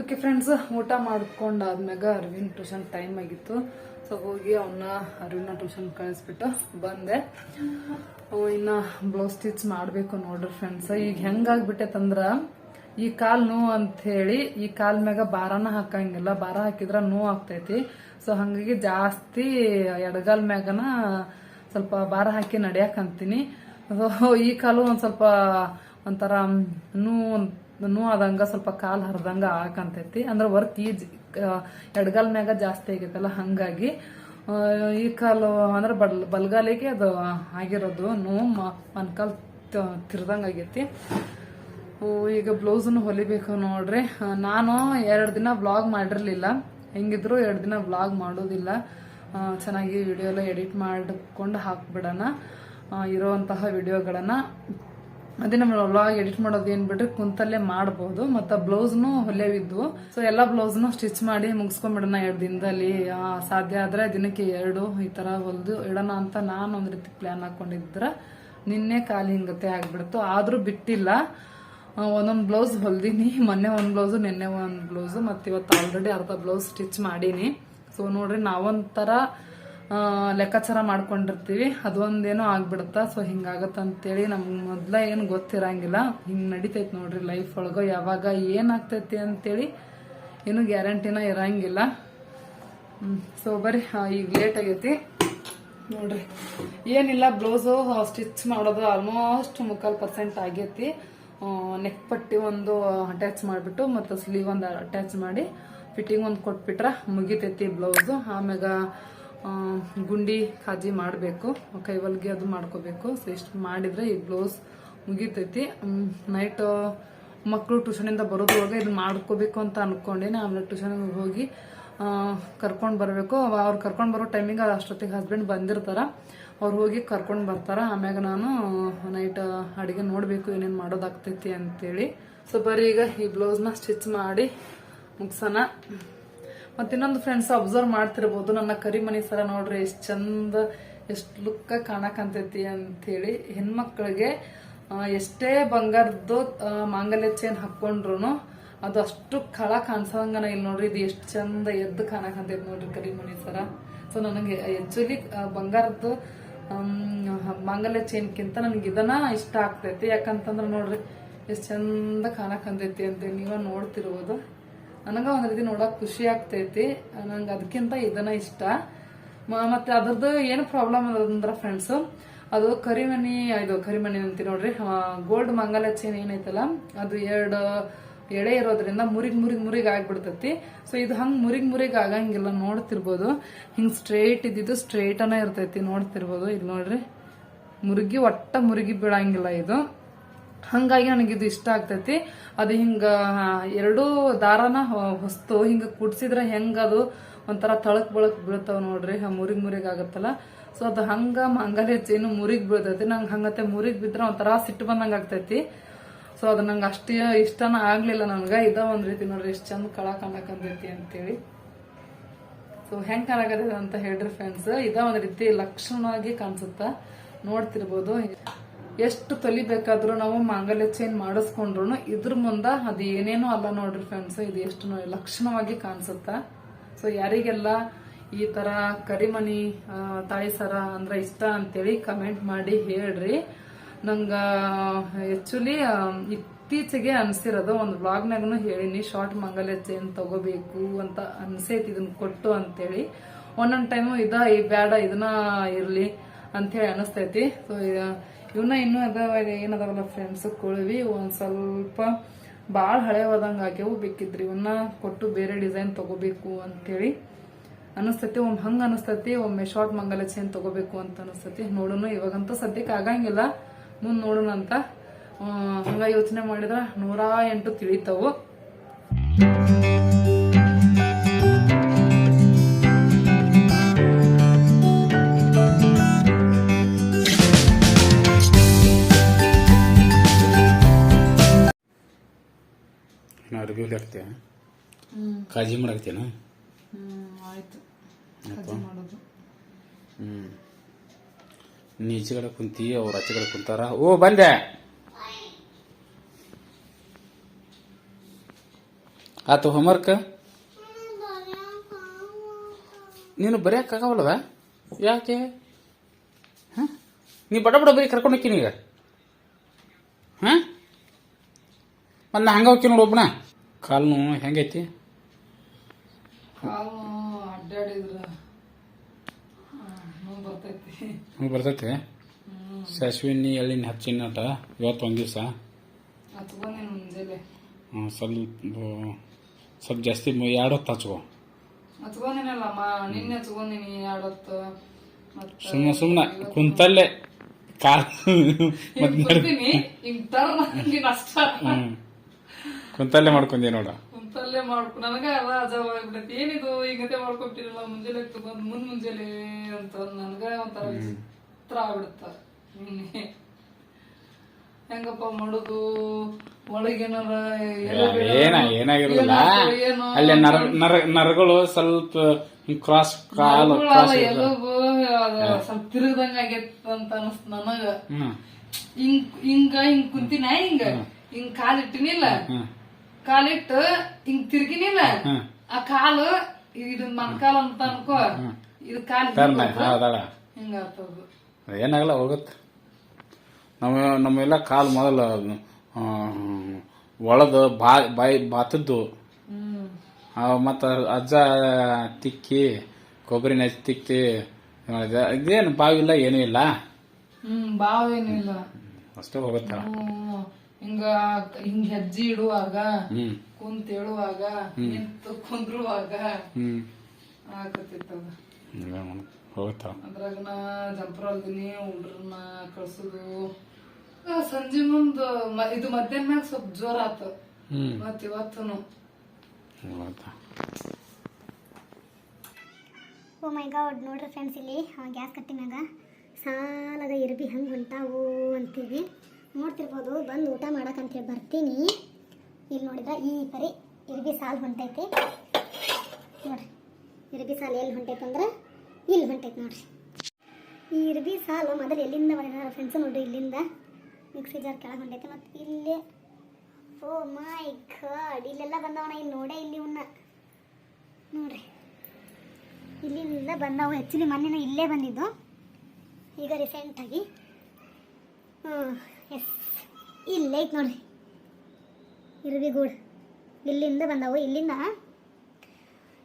ಓಕೆ ಫ್ರೆಂಡ್ಸ್ ಊಟ ಮಾಡ್ಕೊಂಡಾದ್ಮ್ಯಾಗ ಅರವಿಂದ್ ಟ್ಯೂಷನ್ ಟೈಮ್ ಆಗಿತ್ತು. ಸೊ ಹೋಗಿ ಅವನ್ನ ಅರವಿಂದ ಟ್ಯೂಷನ್ ಕಳಿಸ್ಬಿಟ್ಟು ಬಂದೆ. ಇನ್ನು ಬ್ಲೌಸ್ ಸ್ಟಿಚ್ ಮಾಡಬೇಕು ನೋಡ್ರಿ ಫ್ರೆಂಡ್ಸ್ ಈಗ ಹೆಂಗಾಗ್ಬಿಟ್ಟೈತಂದ್ರ ಈ ಕಾಲ್ ನೋವು ಅಂತ ಹೇಳಿ ಈ ಕಾಲ್ ಮ್ಯಾಗ ಭಾರನ ಹಾಕಂಗಿಲ್ಲ. ಬಾರ ಹಾಕಿದ್ರ ನೋವು ಆಗ್ತೈತಿ. ಸೊ ಹಂಗಾಗಿ ಜಾಸ್ತಿ ಎಡಗಾಲ್ ಮ್ಯಾಗನ ಸ್ವಲ್ಪ ಬಾರ ಹಾಕಿ ನಡ್ಯಾಕ್ ಅಂತೀನಿ. ಈ ಕಾಲು ಒಂದ್ ಸ್ವಲ್ಪ ಒಂಥರ ನೋವು ನೋವು ಆದಂಗ ಸ್ವಲ್ಪ ಕಾಲ್ ಹರಿದಂಗ ಹಾಕಂತೈತಿ ಅಂದ್ರೆ ವರ್ಕ್ ಈ ಎಡಗಾಲ್ ಮ್ಯಾಗ ಜಾಸ್ತಿ ಆಗೈತಲ್ಲ, ಹಂಗಾಗಿ ಈ ಕಾಲು ಅಂದ್ರೆ ಬಲ್ ಬಲ್ಗಾಲಿಗೆ ಅದು ಆಗಿರೋದು. ನೋವು ಮೊನ್ಕಾಲ್ ತಿರ್ದಂಗ ಆಗೈತಿ. ಈಗ ಬ್ಲೌಸನ್ನು ಹೊಲಿಬೇಕು ನೋಡ್ರಿ. ನಾನು ಎರಡು ದಿನ ಬ್ಲಾಗ್ ಮಾಡಿರ್ಲಿಲ್ಲ. ಹೆಂಗಿದ್ರು ಎರಡು ದಿನ ಬ್ಲಾಗ್ ಮಾಡೋದಿಲ್ಲ. ಚೆನ್ನಾಗಿ ವಿಡಿಯೋ ಎಲ್ಲ ಎಡಿಟ್ ಮಾಡಿಕೊಂಡು ಹಾಕ್ಬಿಡೋಣ. ಇರೋವಂತಹ ವಿಡಿಯೋಗಳನ್ನ ಅದೇ ನಮ್ಮ ವ್ಲಾಗ್ ಎಡಿಟ್ ಮಾಡೋದು ಏನ್ ಬಿಟ್ರೆ ಕುಂತಲ್ಲೇ ಮಾಡ್ಬೋದು. ಮತ್ತು ಬ್ಲೌಸ್ನು ಹೊಲೆವಿದ್ವು ಸೊ ಎಲ್ಲ ಬ್ಲೌಸ್ನು ಸ್ಟಿಚ್ ಮಾಡಿ ಮುಗಿಸ್ಕೊಂಡ್ಬಿಡೋಣ ಎರಡು ದಿನದಲ್ಲಿ. ಸಾಧ್ಯ ಆದ್ರೆ ದಿನಕ್ಕೆ ಎರಡು ಈ ತರ ಹೊಲ್ದು ಇಡೋಣ ಅಂತ ನಾನು ಒಂದ್ ರೀತಿ ಪ್ಲಾನ್ ಹಾಕೊಂಡಿದ್ರ ನಿನ್ನೆ ಕಾಲಿ ಹಿಂಗತೆ ಆಗ್ಬಿಡ್ತು. ಆದ್ರೂ ಬಿಟ್ಟಿಲ್ಲ. ಒಂದೊಂದು ಬ್ಲೌಸ್ ಹೊಲ್ದೀನಿ. ಮೊನ್ನೆ ಒಂದು ಬ್ಲೌಸು ನಿನ್ನೆ ಒಂದು ಬ್ಲೌಸು ಮತ್ತು ಇವತ್ತು ಆಲ್ರೆಡಿ ಅರ್ಧ ಬ್ಲೌಸ್ ಸ್ಟಿಚ್ ಮಾಡೀನಿ. ಸೊ ನೋಡ್ರಿ, ನಾವೊಂಥರ ಲೆಕ್ಕಾಚಾರ ಮಾಡ್ಕೊಂಡಿರ್ತೀವಿ. ಅದೊಂದೇನೋ ಆಗ್ಬಿಡುತ್ತಾ? ಸೊ ಹಿಂಗಾಗತ್ತಂತೇಳಿ ನಮ್ಗೆ ಮೊದ್ಲ ಏನು ಗೊತ್ತಿರಂಗಿಲ್ಲ. ಹಿಂಗೆ ನಡಿತೈತೆ ನೋಡ್ರಿ ಲೈಫ್ ಒಳಗೆ. ಯಾವಾಗ ಏನಾಗ್ತೈತಿ ಅಂತೇಳಿ ಏನು ಗ್ಯಾರಂಟಿನ ಇರಂಗಿಲ್ಲ. ಸೊ ಬರ್ರಿ ಈಗ ಲೇಟ್ ಆಗೈತಿ. ನೋಡ್ರಿ, ಏನಿಲ್ಲ ಬ್ಲೌಸು ಸ್ಟಿಚ್ ಮಾಡೋದು ಆಲ್ಮೋಸ್ಟ್ ಮುಕ್ಕಾಲ್ ಪರ್ಸೆಂಟ್ ಆಗೈತಿ. ನೆಕ್ ಪಟ್ಟಿ ಒಂದು ಅಟ್ಯಾಚ್ ಮಾಡಿಬಿಟ್ಟು ಮತ್ತು ಸ್ಲೀವ್ ಒಂದು ಅಟ್ಯಾಚ್ ಮಾಡಿ ಫಿಟ್ಟಿಂಗ್ ಒಂದು ಕೊಟ್ಬಿಟ್ರೆ ಮುಗಿತೈತಿ ಬ್ಲೌಸು ಆಮ್ಯಾಗ ಗುಂಡಿ ಕಾಜಿ ಮಾಡಬೇಕು. ಕೈವಲ್ಗೆ ಅದು ಮಾಡ್ಕೋಬೇಕು. ಸೊ ಇಷ್ಟು ಮಾಡಿದರೆ ಈ ಬ್ಲೌಸ್ ಮುಗಿತೈತಿ. ನೈಟ್ ಮಕ್ಕಳು ಟ್ಯೂಷನಿಂದ ಬರೋದ್ರೊಳಗೆ ಇದು ಮಾಡ್ಕೋಬೇಕು ಅಂತ ಅಂದ್ಕೊಂಡೇನೆ ಆಮೇಲೆ ಟ್ಯೂಷನ್ಗೆ ಹೋಗಿ ಕರ್ಕೊಂಡು ಬರಬೇಕು. ಅವ್ರು ಕರ್ಕೊಂಡು ಬರೋ ಟೈಮಿಗೆ ಅಷ್ಟೊತ್ತಿಗೆ ಹಸ್ಬೆಂಡ್ ಬಂದಿರ್ತಾರ. ಅವ್ರು ಹೋಗಿ ಕರ್ಕೊಂಡು ಬರ್ತಾರ. ಆಮ್ಯಾಗ ನಾನು ನೈಟ್ ಅಡುಗೆ ನೋಡಬೇಕು ಏನೇನು ಮಾಡೋದಾಗ್ತೈತಿ ಅಂತೇಳಿ. ಸೊ ಬರೀ ಈಗ ಈ ಬ್ಲೌಸ್ನ ಸ್ಟಿಚ್ ಮಾಡಿ ಮುಗ್ಸೋಣ ಮತ್ತು ಇನ್ನೊಂದು ಫ್ರೆಂಡ್ಸ್ ಅಬ್ಸರ್ವ್ ಮಾಡ್ತಿರ್ಬೋದು. ನನ್ನ ಕರಿಮಣಿ ಸರ ನೋಡ್ರಿ ಎಷ್ಟು ಚಂದ, ಎಷ್ಟು ಲುಕ್ಕ ಕಾಣಕಂತೈತಿ ಅಂಥೇಳಿ ಹೆಣ್ಮಕ್ಳಿಗೆ ಎಷ್ಟೇ ಬಂಗಾರದ್ದು ಮಾಂಗಲ್ಯ ಚೈನ್ ಹಾಕ್ಕೊಂಡ್ರು ಅದು ಅಷ್ಟು ಕಳ ಕಾಣಿಸೋಂಗನ ಇಲ್ಲಿ ನೋಡ್ರಿ. ಇದು ಎಷ್ಟು ಚಂದ ಎದ್ದು ಕಾಣಕಂತೈತಿ ನೋಡ್ರಿ ಕರಿಮಣಿ ಸರ. ಸೊ ನನಗೆ ಆಕ್ಚುಲಿ ಬಂಗಾರದ್ದು ಮಾಂಗಲ್ಯ ಚೈನ್ಕಿಂತ ನನಗೆ ಇದನ್ನ ಇಷ್ಟ ಆಗ್ತೈತಿ. ಯಾಕಂತಂದ್ರೆ ನೋಡ್ರಿ, ಎಷ್ಟು ಚಂದ ಕಾಣಕಂತೈತಿ ಅಂತ ನೀವ ನೋಡ್ತಿರ್ಬೋದು. ನನಗೆ ಒಂದ್ ರೀತಿ ನೋಡಕ್ ಖುಷಿ ಆಗ್ತೈತಿ. ನಂಗೆ ಅದಕ್ಕಿಂತ ಇದನ್ನ ಇಷ್ಟ. ಮತ್ತೆ ಅದ್ರದ್ದು ಏನು ಪ್ರಾಬ್ಲಮ್ ಅಂದ್ರೆ ಫ್ರೆಂಡ್ಸ್ ಅದು ಕರಿಮಣಿ, ಇದು ಕರಿಮಣಿ ಅಂತೀವಿ ನೋಡ್ರಿ ಗೋಲ್ಡ್ ಮಂಗಲ ಚೈನ್ ಏನೈತಲ್ಲ, ಅದು ಎರಡು ಎಳೆ ಇರೋದ್ರಿಂದ ಮುರಿಗ್ ಮುರಿಗ್ ಮುರಿಗ್ ಆಗ್ಬಿಡ್ತೈತಿ. ಸೊ ಇದು ಹಂಗ್ ಮುರಿಗ್ ಮುರಿಗ್ ಆಗಂಗಿಲ್ಲ ನೋಡ್ತಿರ್ಬೋದು. ಹಿಂಗ್ ಸ್ಟ್ರೇಟ್ ಇದ್ದಿದ್ದು ಸ್ಟ್ರೇಟ್ ಅನ ಇರ್ತೈತಿ ನೋಡ್ತಿರ್ಬೋದು. ಇಲ್ಲಿ ನೋಡ್ರಿ, ಮುರುಗಿ ಒಟ್ಟ ಮುರುಗಿ ಬೀಳಂಗಿಲ್ಲ ಇದು. ಹಂಗಾಗಿ ನನಗೆ ಇದು ಇಷ್ಟ ಆಗ್ತೈತಿ. ಅದು ಹಿಂಗ ಎರಡೂ ದಾರನ ಹೊಸ್ತು ಹಿಂಗ ಕುಡ್ಸಿದ್ರೆ ಹೆಂಗ ಅದು ಒಂಥರ ತಳಕ್ ಬಳಕ್ ಬೀಳ್ತಾವ ನೋಡ್ರಿ. ಮುರಿಗ್ ಮುರಿಗ್ ಆಗತ್ತಲ್ಲ. ಸೊ ಅದು ಹಂಗ ಮಂಗಲ್ಯ ಚೈನು ಮುರಿಗ್ ಬೀಳ್ತೈತಿ. ನಂಗೆ ಹಂಗತ್ತೆ ಮುರಿಗ್ ಬಿದ್ರೆ ಒಂಥರ ಸಿಟ್ಟು ಬಂದಂಗ ಆಗ್ತೈತಿ. ಸೊ ಅದು ನಂಗೆ ಅಷ್ಟೇ ಇಷ್ಟನ ಆಗ್ಲಿಲ್ಲ ನನ್ಗ. ಇದ ಒಂದ್ ರೀತಿ ನೋಡ್ರಿ, ಎಷ್ಟು ಚಂದ ಕಳ ಕಾಣಕಂತೈತಿ ಅಂತೇಳಿ. ಸೊ ಹೆಂಗ್ ಕಾಣಕತ್ತೈತೆ ಅಂತ ಹೇಳ್ರಿ ಫ್ರೆಂಡ್ಸ್ ಇದ ಒಂದ್ ರೀತಿ ಲಕ್ಷಣವಾಗಿ ಕಾಣಿಸುತ್ತ? ನೋಡ್ತಿರ್ಬೋದು. ಎಷ್ಟು ತೊಲಿಬೇಕಾದ್ರೂ ನಾವು ಮಾಂಗಲ್ಯ ಚೈನ್ ಮಾಡಿಸ್ಕೊಂಡ್ರು ಇದ್ರ ಮುಂದ ಅದು ಏನೇನೋ ಅಲ್ಲ ನೋಡ್ರಿ ಫ್ರೆಂಡ್ಸ್ ಇದು ಎಷ್ಟು ಲಕ್ಷಣವಾಗಿ ಕಾಣಿಸುತ್ತ? ಸೊ ಯಾರಿಗೆಲ್ಲ ಈ ತರ ಕರಿಮಣಿ ತಾಯಿ ಸರ ಅಂದ್ರ ಇಷ್ಟ ಅಂತೇಳಿ ಕಮೆಂಟ್ ಮಾಡಿ ಹೇಳ್ರಿ. ನಂಗ ಆ್ಯಕ್ಚುಲಿ ಇತ್ತೀಚೆಗೆ ಅನ್ಸಿರೋದು ಒಂದು ಬ್ಲಾಗ್ನಾಗೂ ಹೇಳಿನಿ. ಶಾರ್ಟ್ ಮಂಗಲ್ಯ ಚೈನ್ ತಗೋಬೇಕು ಅಂತ ಅನ್ಸೈತಿ ಇದನ್ನ ಕೊಟ್ಟು ಅಂತೇಳಿ. ಒಂದೊಂದು ಟೈಮು ಇದ, ಈ ಬ್ಯಾಡ, ಇದನ್ನ ಇರಲಿ ಅಂತೇಳಿ ಅನಿಸ್ತೈತಿ. ಸೊ ಇವನ್ನ ಇನ್ನೂ ಅದಾವ ಏನದಾವಲ್ಲ ಫ್ರೆಂಡ್ಸ್ ಕೊಳ್ವಿ, ಒಂದು ಸ್ವಲ್ಪ ಭಾಳ ಹಳೆ ಹೋದಂಗೆ ಆಗ್ಯಾವು. ಬೇಕಿದ್ರಿ ಇವನ್ನ ಕೊಟ್ಟು ಬೇರೆ ಡಿಸೈನ್ ತಗೋಬೇಕು ಅಂತೇಳಿ ಅನಿಸ್ತೈತಿ. ಒಮ್ಮೆ ಹಂಗೆ ಅನಿಸ್ತೈತಿ, ಒಮ್ಮೆ ಶಾರ್ಟ್ ಮಂಗಲ ಚೈನ್ ತಗೋಬೇಕು ಅಂತ ಅನಿಸ್ತೈತಿ. ನೋಡೋಣ ಇವಾಗಂತೂ ಸದ್ಯಕ್ಕೆ ಆಗಂಗಿಲ್ಲ. ಮುಂದ್ ನೋಡೋಣ ಅಂತ ಹಂಗ ಯೋಚನೆ ಮಾಡಿದ್ರ ನೂರ ಎಂಟು ತಿಳಿತಾವು. ಅರ್ಬಿ ಹಾಕ್ತೀಯ? ಕಾಜಿ ಮಾಡಾಕ್ತೀನ ಹ್ಮ್ ಆಯ್ತು. ಹ್ಮ್ ಮಾಡೋದು. ಹ್ಞೂ ನೀ ಕುಂತಿ, ಅವ್ರು ಹಚ್ಚಗಡೆ ಕುಂತಾರ. ಓ, ಬಂದೆ. ಆತು ಹೋಮ್ವರ್ಕ್ ನೀನು ಬರೆಯೋಕ್ಕಾಗವಲ್ವ ಯಾಕೆ? ಹಾಂ? ನೀ ಬಡ ಬಡ ಬರೀ ಕರ್ಕೊಂಡು ಹೋಗ್ತೀನಿ ಈಗ. ಹಾಂ? ಮತ್ತೆ ನಾ ಹಂಗೆ ಹೋಗ್ತೀನಿ ನೋಡು ಒಬ್ಬನ ಕಾಲು ಹೆಂಗೈತಿ ಕಾಲು ಅಡ್ಡಾಡಿದ್ರ ನೋವು ಬರ್ತೈತಿ ಹಂಗೆ ಬರ್ತೈತಿ. ಸಾಸಿವೆಣ್ಣೆ ಎಳ್ಳಿನ ಹಚ್ಚಿನ ಅಟ ಇವತ್ತು ಒಂದು ದಿವಸ. ಸ್ವಲ್ಪ ಸ್ವಲ್ಪ ಜಾಸ್ತಿ ಎರಡು ಹೊತ್ತು ಹಚ್ಕೋ. ಸುಮ್ಮನೆ ಸುಮ್ಮನೆ ಕುಂತಲ್ಲೇ. ಕಾಲ್ ಕುಂತಲ್ಲೇ ಮಾಡ್ಕೊಂಡಿ ನೋಡ. ಕುಂತಲ್ಲೇ ಮಾಡ್ಕೊ ನನಗ ಆಗ್ಬಿಟ್ಟೈತಿ ಏನಿದು ಹಿಂಗತೆ ಮಾಡ್ಕೊಟ್ಟಿರಲ್ಲ ಮುಂಜಾನೆ ತಗೊಂಡ್ ಮುಂದ್ ಮುಂಜಾನೆ ಅಂತ ನನಗ ಒಂಥರ ಚಿತ್ರ ಆಗ್ಬಿಡುತ್ತ. ಹೆಂಗಪ್ಪ ಮಾಡೋದು? ಒಳಗೇನಾರ ಏನ ಏನಾಗಿರೋದಿಲ್ಲ. ಅಲ್ಲಿ ನರ ನರ ನರಗಳು ಸ್ವಲ್ಪ ಕ್ರಾಸ್ ಕಾಲು ಎಲುಬು ಸ್ವಲ್ಪ ತಿರುಗದಂಗ ಆಗೈತ ಅಂತ ಅನಸ್ತ ನನಗ. ಹಿಂಗ ಹಿಂಗ್ ಹಿಂಗ ಹಿಂಗ್ ಕುಂತಿನ ಹಿಂಗ? ಹಿಂಗ್ ಕಾಲ್ ಇಟ್ಟಿನಿಲ್ಲ? ಕಾಲಿಟ್ಟು ಹಿಂಗ್ ತಿರ್ಗಿನಿಲ್ಲ. ಆ ಕಾಲು ಇದು ಮನ್ಕಾಲ್ ಅಂತ ಅನ್ಕೋ. ಇದು ಕಾಲು ಏನಾಗಲ್ಲ ಹೋಗುತ್ತೆ ನಮ್ಮ ನಮ್ಮೆಲ್ಲ ಕಾಲು ಮೊದಲು ಒಳದು ಬಾ ಬಾಯಿ ಬಾತದ್ದು. ಮತ್ತ ಅಜ್ಜ ತಿಕ್ಕಿ ಕೊಬ್ಬರಿ ನೆಚ್ಚಿ ತಿಕ್ಕಿ ಇದೇನು ಬಾವಿಲ್ಲ ಏನೂ ಇಲ್ಲ? ಹ್ಮ್ ಬಾವೇನಿಲ್ಲ ಅಷ್ಟೇ ಹೋಗುತ್ತೆ? ಹಿಂಗ ಹಿಂಗ ಹೆಜ್ಜೆ ಇಡುವಾಗ ಕುಂತ ಹೇಳುವಾಗ ನಿಂತು ಕುಂದ್ರುವಾಗ ಆಗತ್ತಿತ್ತದ ಅದ್ರಾಗ ನಾ ಜಂಪರ್ ಹೊಲ್ದಿನಿ ಹುಡ್ರನ್ನ ಕಳ್ಸುದು. ಸಂಜೆ ಮುಂದ ಮ- ಇದು ಮಧ್ಯಾಹ್ನ ಮ್ಯಾಗ ಸ್ವಲ್ಪ ಜೋರ್ ಆತ. ಹ್ಮ್. ಮತ್ ಇವತ್ತನು. ಓ ಮೈ ಗಾಡ್ ನೋಡ್ರಿ ಫ್ರೆಂಡ್ಸ್ ಇಲ್ಲಿ ಗ್ಯಾಸ್ ಕಟ್ಟಿನಾಗ ಸಾಲಾಗ ಇರ್ಬಿ ಹಂಗೆ ಹೊಂಟಾವು ಅಂತೀವಿ. ನೋಡ್ತಿರ್ಬೋದು, ಬಂದು ಊಟ ಮಾಡಕ್ಕಂತೇಳಿ ಬರ್ತೀನಿ. ಇಲ್ಲಿ ನೋಡಿದ್ರೆ ಈ ಪರಿ ಇರ್ಬಿ ಸಾಲು ಹೊಂಟೈತಿ. ನೋಡ್ರಿ, ಇರ್ಬಿ ಸಾಲು ಎಲ್ಲಿ ಹೊಂಟೈತೆ ಅಂದ್ರೆ ಇಲ್ಲಿ ಹೊಂಟೈತೆ ನೋಡ್ರಿ. ಈ ಇರ್ಬಿ ಸಾಲು ಮೊದಲು ಎಲ್ಲಿಂದ ಮಾಡಿದಾರೆ ಫ್ರೆಂಡ್ಸ್ ನೋಡ್ರಿ, ಇಲ್ಲಿಂದ ಮಿಕ್ಸಿ ಜಾರ್ ಕೆಳಗೆ ಹೊಂಟೈತೆ ಮತ್ತು ಇಲ್ಲೇ. ಓ ಮೈ ಗಾಡ್, ಇಲ್ಲೆಲ್ಲ ಬಂದವನ ಇಲ್ಲಿ ನೋಡೇ ಇಲ್ಲಿ ಇವನ್ನ ನೋಡ್ರಿ, ಇಲ್ಲಿಂದ ಬಂದವು ಆ್ಯಕ್ಚುಲಿ ಮೊನ್ನೆ ಇಲ್ಲೇ ಬಂದಿದ್ದು. ಈಗ ರೀಸೆಂಟಾಗಿ ಎಸ್ ಇಲ್ಲೇ ಐತೆ ನೋಡ್ರಿ ಇರ್ವಿಗೂಡ್ ಇಲ್ಲಿಂದ ಬಂದವು. ಇಲ್ಲಿಂದ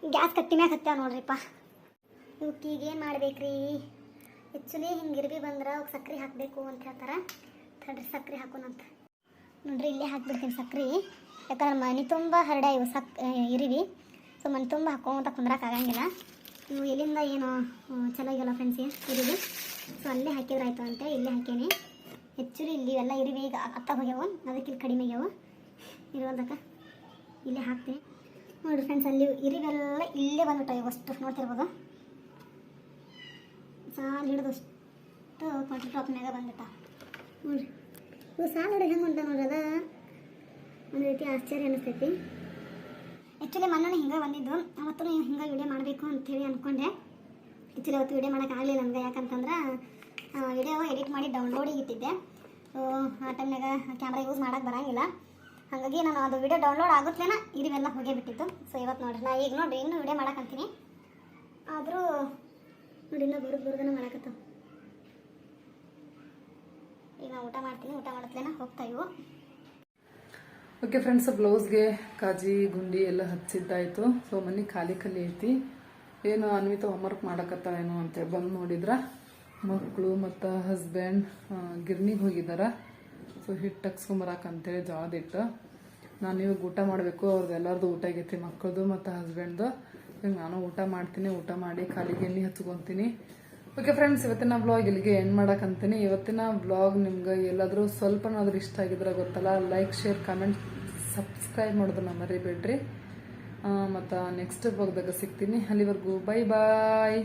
ಗ್ಯಾಸ್ ಕಟ್ಟಿ ಮ್ಯಾಗ ಹತ್ತಾವ ನೋಡ್ರಿಪ್ಪ. ಇವಕ್ಕೆ ಈಗ ಏನು ಮಾಡ್ಬೇಕ್ರಿ? ಆ್ಯಕ್ಚುಲಿ ಹಿಂಗೆ ಇರ್ಬಿ ಬಂದ್ರೆ ಅವ್ಕೆ ಸಕ್ರೆ ಹಾಕಬೇಕು ಅಂತ ಹೇಳ್ತಾರೆ. ತಡ್ರಿ ಸಕ್ರೆ ಹಾಕೋಣಂತ ನೋಡ್ರಿ, ಇಲ್ಲೇ ಹಾಕ್ಬಿಡ್ತೀನಿ ಸಕ್ಕರೆ ಯಾಕಂದ್ರೆ ಮನೆ ತುಂಬ ಹರಡ ಇವು ಸಕ್ ಇರಿವಿ ಸೊ ಮನೆ ತುಂಬ ಹಾಕೋಂತ ಕುಂದ್ರಕ್ಕಾಗಂಗಿಲ್ಲ ಇವು ಎಲ್ಲಿಂದ ಏನು ಚೆನ್ನಾಗಿಲ್ಲ ಆಗಿಲ್ಲ ಫ್ರೆಂಡ್ಸ್ ಇರಿವಿ ಸೊ ಅಲ್ಲೇ ಹಾಕಿದ್ರಾಯ್ತು ಅಂತ ಇಲ್ಲೇ ಹಾಕೇನಿ ಹೆಚ್ಚುಲಿ ಇಲ್ಲಿ ಎಲ್ಲ ಇರಿವೆ ಈಗ ಅತ್ತ ಹೋಗ್ಯಾವ ಅದಕ್ಕೆ ಇಲ್ಲಿ ಕಡಿಮೆ ಆಗ್ಯಾವ. ಇರುವಂತಕ್ಕ ಇಲ್ಲೇ ಹಾಕ್ತೀನಿ. ನೋಡಿ ಫ್ರೆಂಡ್ಸ್ ಅಲ್ಲಿ ಇರಿವೆಲ್ಲ ಇಲ್ಲೇ ಬಂದ್ಬಿಟ್ಟಾವ ಅಷ್ಟು ನೋಡ್ತಿರ್ಬೋದು. ಸಾಲು ಹಿಡಿದು ಅಷ್ಟು ಕೌಂಟರ್ ಟಾಪ್ನಾಗ ಬಂದ್ಬಿಟ್ಟ. ನೋಡ್ರಿ. ಇವು ಸಾಲು ಹಿಡಿದು ಹೆಂಗೆ ಉಂಟ ನೋಡ್ರಿ ಅದ? ಒಂದು ರೀತಿ ಆಶ್ಚರ್ಯ ಅನಿಸ್ತೈತಿ. ಆ್ಯಕ್ಚುಲಿ ಮೊನ್ನೆ ಹಿಂಗೆ ಬಂದಿದ್ದು. ಅವತ್ತು ಹಿಂಗೆ ವಿಡಿಯೋ ಮಾಡಬೇಕು ಅಂತೇಳಿ ಅಂದ್ಕೊಂಡೆ ಆ್ಯಕ್ಚುಲಿ ಅವತ್ತು ವಿಡಿಯೋ ಮಾಡೋಕ್ಕಾಗಲಿಲ್ಲ ನನಗೆ. ಯಾಕಂತಂದ್ರೆ ವಿಡಿಯೋ ಎಡಿಟ್ ಮಾಡಿ ಡೌನ್ಲೋಡಿಗೆ ಇಟ್ಟಿದ್ದೆ. ಸೊ ಆ ಟೈಮ್ನಾಗ ಕ್ಯಾಮ್ರಾ ಯೂಸ್ ಮಾಡೋಕ್ಕೆ ಬರೋಂಗಿಲ್ಲ. ಹಾಗಾಗಿ ನಾನು ಅದು ವಿಡಿಯೋ ಡೌನ್ಲೋಡ್ ಆಗುತ್ತೇನ ಇದೆಲ್ಲ ಹೋಗೇ ಬಿಟ್ಟಿತ್ತು ಸೊ ಇವತ್ತು ನೋಡ್ರಿ ನಾ ಈಗ ನೋಡ್ರಿ, ಇನ್ನೂ ವಿಡಿಯೋ ಮಾಡಕ್ಕಂತೀನಿ ಆದರೂ ನೋಡಿ, ಇನ್ನೂ ಬರೋದು ಬುರುಗನ ಮಾಡಕತ್ತು. ಈಗ ನಾ ಊಟ ಮಾಡ್ತೀನಿ, ಊಟ ಮಾಡತ್ಲೇನ ಹೋಗ್ತಾ ಇವು. ಓಕೆ ಫ್ರೆಂಡ್ಸ್ ಬ್ಲೌಸ್ಗೆ ಕಾಜಿ, ಗುಂಡಿ ಎಲ್ಲ ಹಚ್ಚಿದ್ದಾಯಿತು. ಸೊ ಮನೆ ಖಾಲಿ ಖಾಲಿ ಐತಿ. ಏನು ಅನ್ವಿತ ಹೋಮ್ವರ್ಕ್ ಮಾಡಕತ್ತಾಳೇನೋ ಅಂತೇಳಿ ಬಂದು ನೋಡಿದ್ರ? ಮಕ್ಕಳು ಮತ್ತು ಹಸ್ಬೆಂಡ್ ಗಿರ್ನಿಗೆ ಹೋಗಿದ್ದಾರೆ ಸೊ ಹಿಟ್ಟು ಟಕ್ಸ್ಕೊಂಬರಕ್ಕೆ ಅಂತೇಳಿ ಹಿಟ್ಟು ನಾನು ಇವಾಗ ಊಟ ಮಾಡಬೇಕು ಅವ್ರದ್ದು ಊಟ ಆಗೈತಿ ಮಕ್ಕಳದು ಮತ್ತು ಹಸ್ಬೆಂಡ್ದು ಈಗ ನಾನು ಊಟ ಮಾಡ್ತೀನಿ, ಊಟ ಮಾಡಿ ಖಾಲಿಗೆ ಎಣ್ಣೆ ಹಚ್ಕೊತೀನಿ. ಓಕೆ ಫ್ರೆಂಡ್ಸ್ ಇವತ್ತಿನ ಬ್ಲಾಗ್ ಇಲ್ಲಿಗೆ ಏನು ಮಾಡಕ್ಕಂತೀನಿ ಇವತ್ತಿನ ಬ್ಲಾಗ್ ನಿಮ್ಗೆ ಎಲ್ಲಾದರೂ ಸ್ವಲ್ಪನಾದ್ರೂ ಇಷ್ಟ ಆಗಿದ್ರೆ ಗೊತ್ತಲ್ಲ ಲೈಕ್ ಶೇರ್ ಕಮೆಂಟ್ ಸಬ್ಸ್ಕ್ರೈಬ್ ಮಾಡೋದನ್ನ ಮರಿಬೇಡ್ರಿ. ಮತ್ತು ನೆಕ್ಸ್ಟ್ ಬ್ಲಾಗ್ದಾಗ ಸಿಗ್ತೀನಿ. ಅಲ್ಲಿವರೆಗೂ ಬೈ ಬಾಯ್